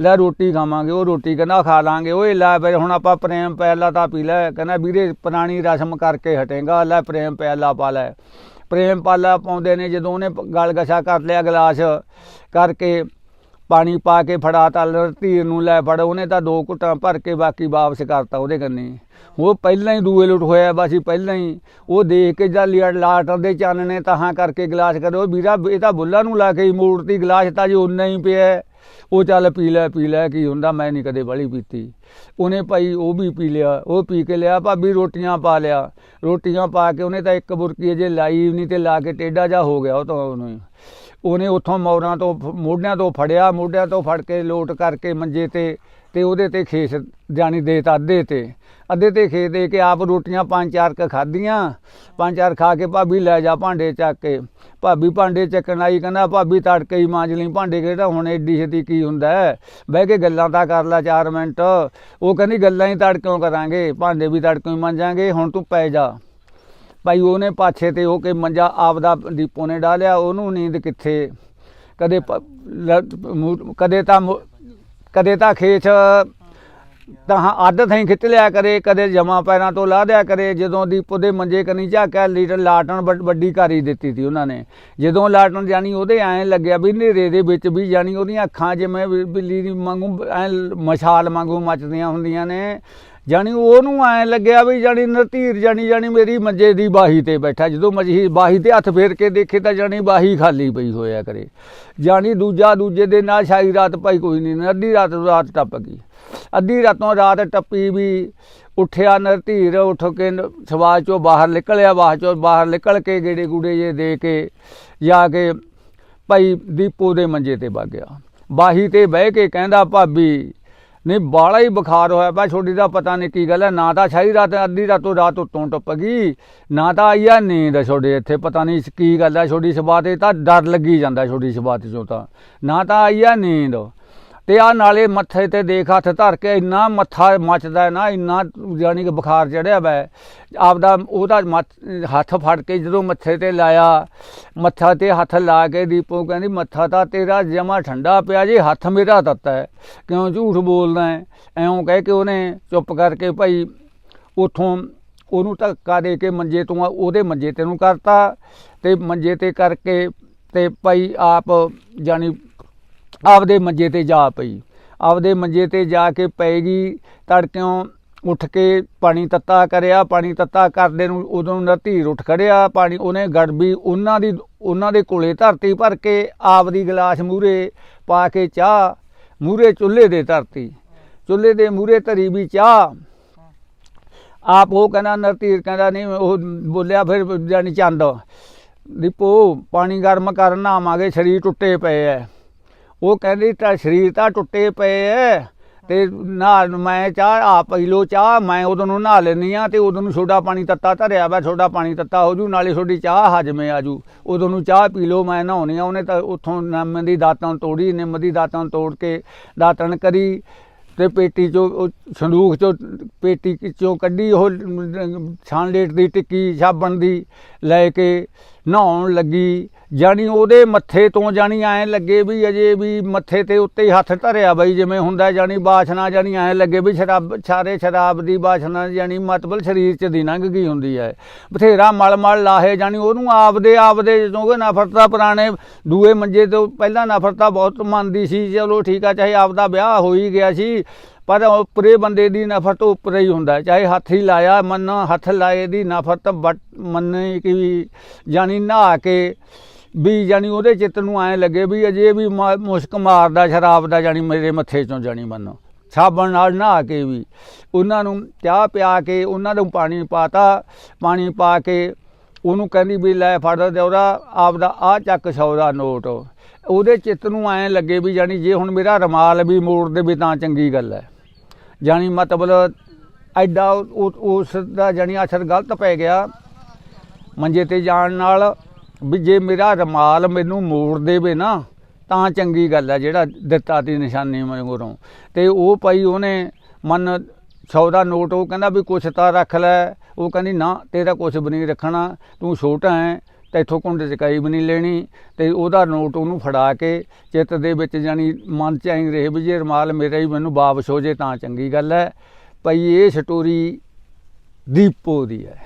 ਲੈ ਰੋਟੀ ਖਾਵਾਂਗੇ, ਉਹ ਰੋਟੀ ਕਹਿੰਦਾ ਖਾ ਲਾਂਗੇ। ਓਏ ਲੈ ਫਿਰ ਹੁਣ ਆਪਾਂ ਪ੍ਰੇਮ ਪਿਆਲਾ ਤਾਂ ਪੀ ਲੈ। ਕਹਿੰਦਾ ਵੀਰੇ ਪੁਰਾਣੀ ਰਸਮ ਕਰਕੇ ਹਟੇਗਾ, ਲੈ ਪ੍ਰੇਮ ਪਿਆਲਾ ਪਾ ਲੈ। ਪ੍ਰੇਮ ਪਾਲਾ ਪਾਉਂਦੇ ਨੇ, ਜਦੋਂ ਉਹਨੇ ਪ- ਗਲ ਗਛਾ ਕਰ ਲਿਆ ਗਲਾਸ ਕਰਕੇ, ਪਾਣੀ ਪਾ ਕੇ ਫੜਾ ਫੜਾਤਾ ਧੀਰ ਨੂੰ ਲੈ ਫੜ, ਉਹਨੇ ਤਾਂ ਦੋ ਘੁੱਟਾਂ ਭਰ ਕੇ ਬਾਕੀ ਵਾਪਸ ਕਰਤਾ ਉਹਦੇ ਕੰਨੀ। ਉਹ ਪਹਿਲਾਂ ਹੀ ਦੂਏ ਲੁੱਟ ਹੋਇਆ ਬਾਸੀ ਪਹਿਲਾਂ ਹੀ। ਉਹ ਦੇਖ ਕੇ ਜਾਂ ਲਿਆ ਲਾਟਰ ਦੇ ਚੰਨ ਨੇ ਤਾਹਾਂ ਕਰਕੇ ਗਲਾਸ ਕਰੋ ਵੀਰਾ ਇਹ ਤਾਂ ਬੁੱਲਾ ਨੂੰ ਲਾ ਕੇ ਮੂਰਤੀ ਗਲਾਸ ਤਾਂ ਜੀ ਉਨਾ ਹੀ ਪਿਆ। ਉਹ ਚੱਲ ਪੀ ਲੈ ਪੀ ਲੈ, ਕੀ ਹੁੰਦਾ? ਮੈਂ ਨਹੀਂ ਕਦੇ ਬੜੀ ਪੀਤੀ। ਉਹਨੇ ਭਾਈ ਉਹ ਵੀ ਪੀ ਲਿਆ, ਉਹ ਪੀ ਕੇ ਲਿਆ, ਭਾਬੀ ਰੋਟੀਆਂ ਪਾ ਲਿਆ। ਰੋਟੀਆਂ ਪਾ ਕੇ ਉਹਨੇ ਤਾਂ ਇੱਕ ਬੁਰਕੀ ਜੇ ਲਾਈ ਨਹੀਂ ਤੇ ਲਾ ਕੇ ਟੇਡਾ ਜਾ ਹੋ ਗਿਆ ਉਹ ਤਾਂ ਉਹਨੂੰ। ਉਹਨੇ ਉੱਥੋਂ ਮੌਰਾਂ ਤੋਂ, ਮੋਢਿਆਂ ਤੋਂ ਫੜਿਆ, ਮੋਢਿਆਂ ਤੋਂ ਫੜ ਕੇ ਲੋਟ ਕਰਕੇ ਮੰਜੇ ਤੇ ਤੇ ਉਹਦੇ ਤੇ ਖੇਸ ਜਾਣੀ ਦੇਤਾ ਅੱਧੇ ਤੇ। ਅੱਧੇ ਤੇ ਖੇਸ ਦੇ ਕੇ ਆਪ ਰੋਟੀਆਂ ਪੰਜ ਚਾਰ ਕ ਖਾਧੀਆਂ। ਪੰਜ ਚਾਰ ਖਾ ਕੇ ਭਾਬੀ ਲੈ ਜਾ ਭਾਂਡੇ ਚੱਕ ਕੇ। ਭਾਬੀ ਭਾਂਡੇ ਚੱਕਣ ਆਈ, ਕਹਿੰਦਾ, ਭਾਬੀ ਤੜਕੇ ਹੀ ਮਾਂਜ ਲਈ ਭਾਂਡੇ, ਕਿਹੜਾ ਹੁਣ ਏਡੀ ਛੇਤੀ ਕੀ ਹੁੰਦਾ ਬਹਿ ਕੇ ਗੱਲਾਂ ਤਾਂ ਕਰ ਲੈ 4 ਮਿੰਟ। ਉਹ ਕਹਿੰਦੀ, ਗੱਲਾਂ ਹੀ ਤੜਕਿਓਂ ਕਰਾਂਗੇ, ਭਾਂਡੇ ਵੀ ਤੜਕਿਓਂ ਹੀ ਮਾਂਜਾਂਗੇ, ਹੁਣ ਤੂੰ ਪੈ ਜਾ। ਭਾਈ ਉਹਨੇ ਪਾਛੇ ਤੇ ਹੋ ਕੇ ਮੰਜਾ ਆਪਦਾ ਦੀਪੋ ਨੇ ਡਾਲਿਆ ਉਹਨੂੰ ਨੀਂਦ ਕਿੱਥੇ? ਕਦੇ ਪ- ਕਦੇ ਤਾਂ ਮੂੰਹ- ਕਦੇ ਤਾਂ ਖੇਚ ਤਾਂ ਅੱਧ ਥਈ ਖਿੱਚ ਲਿਆ ਕਰੇ, ਕਦੇ ਜਮਾ ਪੈਰਾਂ ਤੋਂ ਲਾ ਦਿਆ ਕਰੇ। ਜਦੋਂ ਦੀਪ ਦੇ ਮੰਜੇ ਕਨੀ ਝਾਕਿਆ, ਲੀਟਰ ਲਾਟਣ ਵੱਡ- ਵੱਡੀ ਕਾਰੀ ਦਿੱਤੀ ਸੀ ਉਹਨਾਂ ਨੇ। ਜਦੋਂ ਲਾਟਣ ਜਾਣੀ, ਉਹਦੇ ਐਂ ਲੱਗਿਆ ਵੀ ਹਨੇਰੇ ਦੇ ਵਿੱਚ ਵੀ ਜਾਣੀ ਉਹਦੀਆਂ ਅੱਖਾਂ ਜਿਵੇਂ ਵੀ ਬਿੱਲੀ ਦੀ ਵਾਂਗੂ ਐਂ ਮਸ਼ਾਲ ਵਾਂਗੂ ਮੱਚਦੀਆਂ ਹੁੰਦੀਆਂ ਨੇ। ਜਾਨੀ ਉਹਨੂੰ ਐਂ ਲੱਗਿਆ ਵੀ ਜਾਨੀ ਨਰਤੀਰ ਜਾਨੀ ਜਾਨੀ ਮੇਰੀ ਮੰਜੇ ਦੀ ਬਾਹੀ ਤੇ ਬੈਠਾ। ਜਦੋਂ ਮਜੀ ਬਾਹੀ ਤੇ ਹੱਥ ਫੇਰ ਕੇ ਦੇਖੇ ਤਾਂ ਜਾਨੀ ਬਾਹੀ ਖਾਲੀ ਪਈ ਹੋਇਆ ਕਰੇ। ਜਾਨੀ ਦੂਜਾ ਦੂਜੇ ਦੇ ਨਾਲ ਸ਼ਾਹੀ ਰਾਤ ਭਾਈ ਕੋਈ ਨਹੀਂ, ਅੱਧੀ ਰਾਤ ਰਾਤ ਟੱਪ ਗਈ। ਅੱਧੀ ਰਾਤੋਂ ਰਾਤ ਟੱਪੀ ਵੀ ਉੱਠਿਆ ਨਰਧੀਰ ਉੱਠ ਕੇ ਨ- ਚੋਂ ਬਾਹਰ ਨਿਕਲਿਆ ਬਾਹਰ ਚੋਂ ਬਾਹਰ ਨਿਕਲ ਕੇ ਗੇੜੇ ਗੂੜੇ ਜੇ ਦੇ ਕੇ ਜਾ ਕੇ ਭਾਈ ਦੀਪੋ ਦੇ ਮੰਜੇ ਤੇ ਵਗ ਗਿਆ। ਬਾਹੀ ਤੇ ਬਹਿ ਕੇ ਕਹਿੰਦਾ, ਭਾਬੀ ਨਹੀਂ ਬਾਲਾ ਹੀ ਬੁਖਾਰ ਹੋਇਆ ਪਿਆ, ਛੋਟੀ ਦਾ ਪਤਾ ਨਹੀਂ ਕੀ ਗੱਲ ਹੈ, ਨਾ ਤਾਂ ਛਾਈ ਰਾਤ, ਅੱਧੀ ਰਾਤੋਂ ਰਾਤ ਉੱਤੋਂ ਟੁੱਪ ਗਈ, ਨਾ ਤਾਂ ਆਈ ਆ ਨੀਂਦ ਛੋਡੇ ਇੱਥੇ, ਪਤਾ ਨਹੀਂ ਕੀ ਗੱਲ ਹੈ ਛੋਟੀ ਸਬਾਤ ਤੇ ਤਾਂ ਡਰ ਲੱਗੀ ਜਾਂਦਾ ਛੋਟੀ ਸਬਾਤ ਚੋਂ ਤਾਂ। ਨਾ ਤਾਂ ਆਈ ਆ ਨੀਂਦ। ਤੇ ਆ ਨਾਲੇ ਮੱਥੇ ਤੇ ਦੇਖ ਹੱਥ ਧਰ ਕੇ ਇੰਨਾ ਮੱਥਾ ਮੱਚਦਾ ਨਾ, ਇੰਨਾ ਜਾਨੀ ਕਿ ਬੁਖਾਰ ਚੜਿਆ ਵੈ। ਆਪਦਾ ਉਹਦਾ ਮੱਥ- ਹੱਥ ਫੜ ਕੇ ਜਦੋਂ ਮੱਥੇ ਤੇ ਲਾਇਆ, ਮੱਥਾ ਤੇ ਹੱਥ ਲਾ ਕੇ ਦੀਪੋ ਕਹਿੰਦੀ, ਮੱਥਾ ਤਾਂ ਤੇਰਾ ਜਮਾ ਠੰਡਾ ਪਿਆ ਜੀ, ਹੱਥ ਮੇਰਾ ਤੱਤਾ ਹੈ। ਕਿਉਂ ਝੂਠ ਬੋਲਦਾ ਹੈ? ਐਉਂ ਕਹਿ ਕੇ ਉਹਨੇ ਚੁੱਪ ਕਰਕੇ ਭਾਈ ਉਥੋਂ ਉਹਨੂੰ ਧੱਕਾ ਦੇ ਕੇ ਮੰਜੇ ਤੋਂ ਉਹਦੇ ਮੰਜੇ ਤੇ ਨੂੰ ਕਰਤਾ ਤੇ ਮੰਜੇ ਤੇ ਕਰਕੇ ਤੇ ਭਾਈ ਆਪ ਜਾਨੀ ਆਪਦੇ ਮੰਜੇ ਤੇ ਜਾ ਪਈ। ਆਪਦੇ ਮੰਜੇ ਤੇ ਜਾ ਕੇ ਪੈਗੀ ਤੜਕਿਓਂ ਉੱਠ ਕੇ ਪਾਣੀ ਤੱਤਾ ਕਰਿਆ, ਪਾਣੀ ਤੱਤਾ ਕਰਦੇ ਨੂੰ ਉਦੋਂ ਨਤੀਰ ਉੱਠ ਖੜਿਆ, ਪਾਣੀ ਉਹਨੇ ਗੜਬੀ ਉਹਨਾਂ ਦੀ, ਉਹਨਾਂ ਦੇ ਕੋਲੇ ਧਰਤੀ ਭਰ ਕੇ ਆਪ ਦੀ ਗਲਾਸ ਮੂਰੇ ਪਾ ਕੇ ਚਾਹ ਮੂਰੇ ਚੁੱਲ੍ਹੇ ਦੇ ਧਰਤੀ। ਚੁੱਲ੍ਹੇ ਦੇ ਮੂਰੇ ਧਰੀ ਵੀ ਚਾਹ। ਆਪ ਉਹ ਕਹਿੰਦਾ, ਨਰਤੀਰ ਕਹਿੰਦਾ, ਨਹੀਂ, ਉਹ ਬੋਲਿਆ ਫਿਰ ਜਾਨੀ ਚੰਦ ਦੀਪੋ ਪਾਣੀ ਗਰਮ ਕਰਨ ਆਵਾਂਗੇ, ਸਰੀਰ ਟੁੱਟੇ ਪਏ ਐ। ਉਹ ਕਹਿੰਦੀ ਤਾਂ ਸਰੀਰ ਤਾਂ ਟੁੱਟੇ ਪਏ ਐ ਤੇ ਨਾ ਮੈਂ ਚਾਹ ਆ ਪੀ ਲੋ ਚਾਹ, ਮੈਂ ਉਦੋਂ ਨੂੰ ਨਹਾ ਲੈਂਦੀ ਆ ਤੇ ਉਦੋਂ ਨੂੰ ਛੋਡਾ ਪਾਣੀ ਤੱਤਾ ਧਰਿਆ ਵਾ ਛੋਡਾ ਪਾਣੀ ਤੱਤਾ ਹੋ ਜੂ, ਨਾਲੇ ਛੋਡੀ ਚਾਹ ਹਜਮੇ ਆ ਜੂ। ਉਦੋਂ ਨੂੰ ਚਾਹ ਪੀ ਲੋ ਮੈਂ ਨਹਾਉਣੀ ਆ, ਉਹਨੇ ਤਾਂ ਉੱਥੋਂ ਨਿੰਮ ਦੀ ਦਾਤਾਂ ਤੋੜੀ, ਨਿੰਮ ਦੀ ਦਾਤਾਂ ਤੋੜ ਕੇ ਦਾਤਣ ਕਰੀ ਤੇ ਪੇਟੀ ਚੋਂ, ਉਹ ਚੋਂ, ਪੇਟੀ ਚੋਂ ਕੱਢੀ, ਉਹ ਛਾਨਲੇਟ ਦੀ ਟਿੱਕੀ, ਸਾਬਣ ਦੀ ਲੈ ਕੇ ਨਹਾਉਣ ਲੱਗੀ ਜਾਣੀ ਉਹਦੇ ਮੱਥੇ ਤੋਂ ਜਾਣੀ ਐਂ ਲੱਗੇ ਵੀ ਅਜੇ ਵੀ ਮੱਥੇ ਤੇ ਉੱਤੇ ਹੀ ਹੱਥ ਧਰਿਆ ਬਈ, ਜਿਵੇਂ ਹੁੰਦਾ ਜਾਣੀ ਬਾਸ਼ਨਾ ਜਾਣੀ ਐਂ ਲੱਗੇ ਵੀ ਸ਼ਰਾਬ ਸਾਰੇ ਸ਼ਰਾਬ ਦੀ ਬਾਸ਼ਨਾ ਜਾਣੀ ਮਤਬਲ ਸਰੀਰ 'ਚ ਦੀ ਲੰਘ ਗਈ ਹੁੰਦੀ ਹੈ। ਬਥੇਰਾ ਮਲ ਮਲ ਲਾਹੇ ਜਾਣੀ ਉਹਨੂੰ ਆਪਦੇ ਆਪਦੇ ਜਦੋਂ ਕਿ ਨਫ਼ਰਤਾ ਪੁਰਾਣੇ ਦੂਏ ਮੰਜੇ ਤੋਂ ਪਹਿਲਾਂ ਨਫ਼ਰਤਾ ਬਹੁਤ ਮੰਨਦੀ ਸੀ, ਚਲੋ ਠੀਕ ਆ, ਚਾਹੇ ਆਪਦਾ ਵਿਆਹ ਹੋ ਹੀ ਗਿਆ ਸੀ ਪਰ ਉੱਪਰੇ ਬੰਦੇ ਦੀ ਨਫ਼ਰਤ ਉੱਪਰੇ ਹੀ ਹੁੰਦਾ ਚਾਹੇ ਹੱਥ ਹੀ ਲਾਇਆ, ਮੰਨ, ਹੱਥ ਲਾਏ ਦੀ ਨਫ਼ਰਤ ਬਟ ਮੰਨੇ ਕਿ ਵੀ ਜਾਣੀ ਨਹਾ ਕੇ ਵੀ ਜਾਣੀ ਉਹਦੇ ਚਿੱਤ ਨੂੰ ਐਂ ਲੱਗੇ ਵੀ ਅਜੇ ਵੀ ਮ- ਮੁਸ਼ਕ ਮਾਰਦਾ ਸ਼ਰਾਬ ਦਾ ਜਾਣੀ ਮੇਰੇ ਮੱਥੇ ਚੋਂ ਜਾਣੀ ਮੰਨੋ। ਸਾਬਣ ਨਾਲ ਨਹਾ ਕੇ ਵੀ ਉਹਨਾਂ ਨੂੰ ਚਾਹ ਪਿਆ ਕੇ ਉਹਨਾਂ ਨੂੰ ਪਾਣੀ ਪਾਤਾ, ਪਾਣੀ ਪਾ ਕੇ ਉਹਨੂੰ ਕਹਿੰਦੀ ਵੀ ਲੈ ਫੜ ਉਹਦਾ ਆਪਦਾ ਆ ਚੱਕ ਸੌ ਦਾ ਨੋਟ। ਉਹਦੇ ਚਿੱਤ ਨੂੰ ਐਂ ਲੱਗੇ ਵੀ ਜਾਣੀ ਜੇ ਹੁਣ ਮੇਰਾ ਰਮਾਲ ਵੀ ਮੋੜ ਦੇ ਵੀ ਤਾਂ ਚੰਗੀ ਗੱਲ ਹੈ। ਜਾਣੀ ਮਤਲਬ ਐਡਾ ਉਸ ਦਾ ਜਾਣੀ ਅਸਰ ਗਲਤ ਪੈ ਗਿਆ। ਮੰਜੇ ਤੇ ਜਾਣ ਨਾਲ ਵੀ ਜੇ ਮੇਰਾ ਰਮਾਲ ਮੈਨੂੰ ਮੋੜ ਦੇਵੇ ਨਾ, ਤਾਂ ਚੰਗੀ ਗੱਲ ਹੈ ਜਿਹੜਾ ਦਿੱਤਾ ਤੀ ਨਿਸ਼ਾਨੀ ਮਗਰੋਂ। ਤੇ ਉਹ ਭਾਈ ਉਹਨੇ ਮਨ ਸੌ ਦਾ ਨੋਟ, ਉਹ ਕਹਿੰਦਾ ਵੀ ਕੁਛ ਤਾਂ ਰੱਖ ਲੈ। ਉਹ ਕਹਿੰਦੀ, ਨਾ, ਤੇਰਾ ਕੁਛ ਵੀ ਨਹੀਂ ਰੱਖਣਾ। ਤੂੰ ਛੋਟਾ ਹੈ ਤੈਥੋਂ ਕੁੰਡ ਚਕਾਈ ਵੀ ਨਹੀਂ ਲੈਣੀ ਤੇ ਉਹਦਾ ਨੋਟ ਉਹਨੂੰ ਫੜਾ ਕੇ ਚਿੱਤ ਦੇ ਵਿੱਚ ਜਾਣੀ ਮਨ ਚ ਐਂ ਰਹੇ ਵੀ ਜੇ ਰਮਾਲ ਮੇਰਾ ਹੀ ਮੈਨੂੰ ਵਾਪਸ ਹੋ ਜੇ ਤਾਂ ਚੰਗੀ ਗੱਲ ਹੈ। ਭਈ ਇਹ ਸਟੋਰੀ ਦੀਪੋ ਦੀ ਹੈ।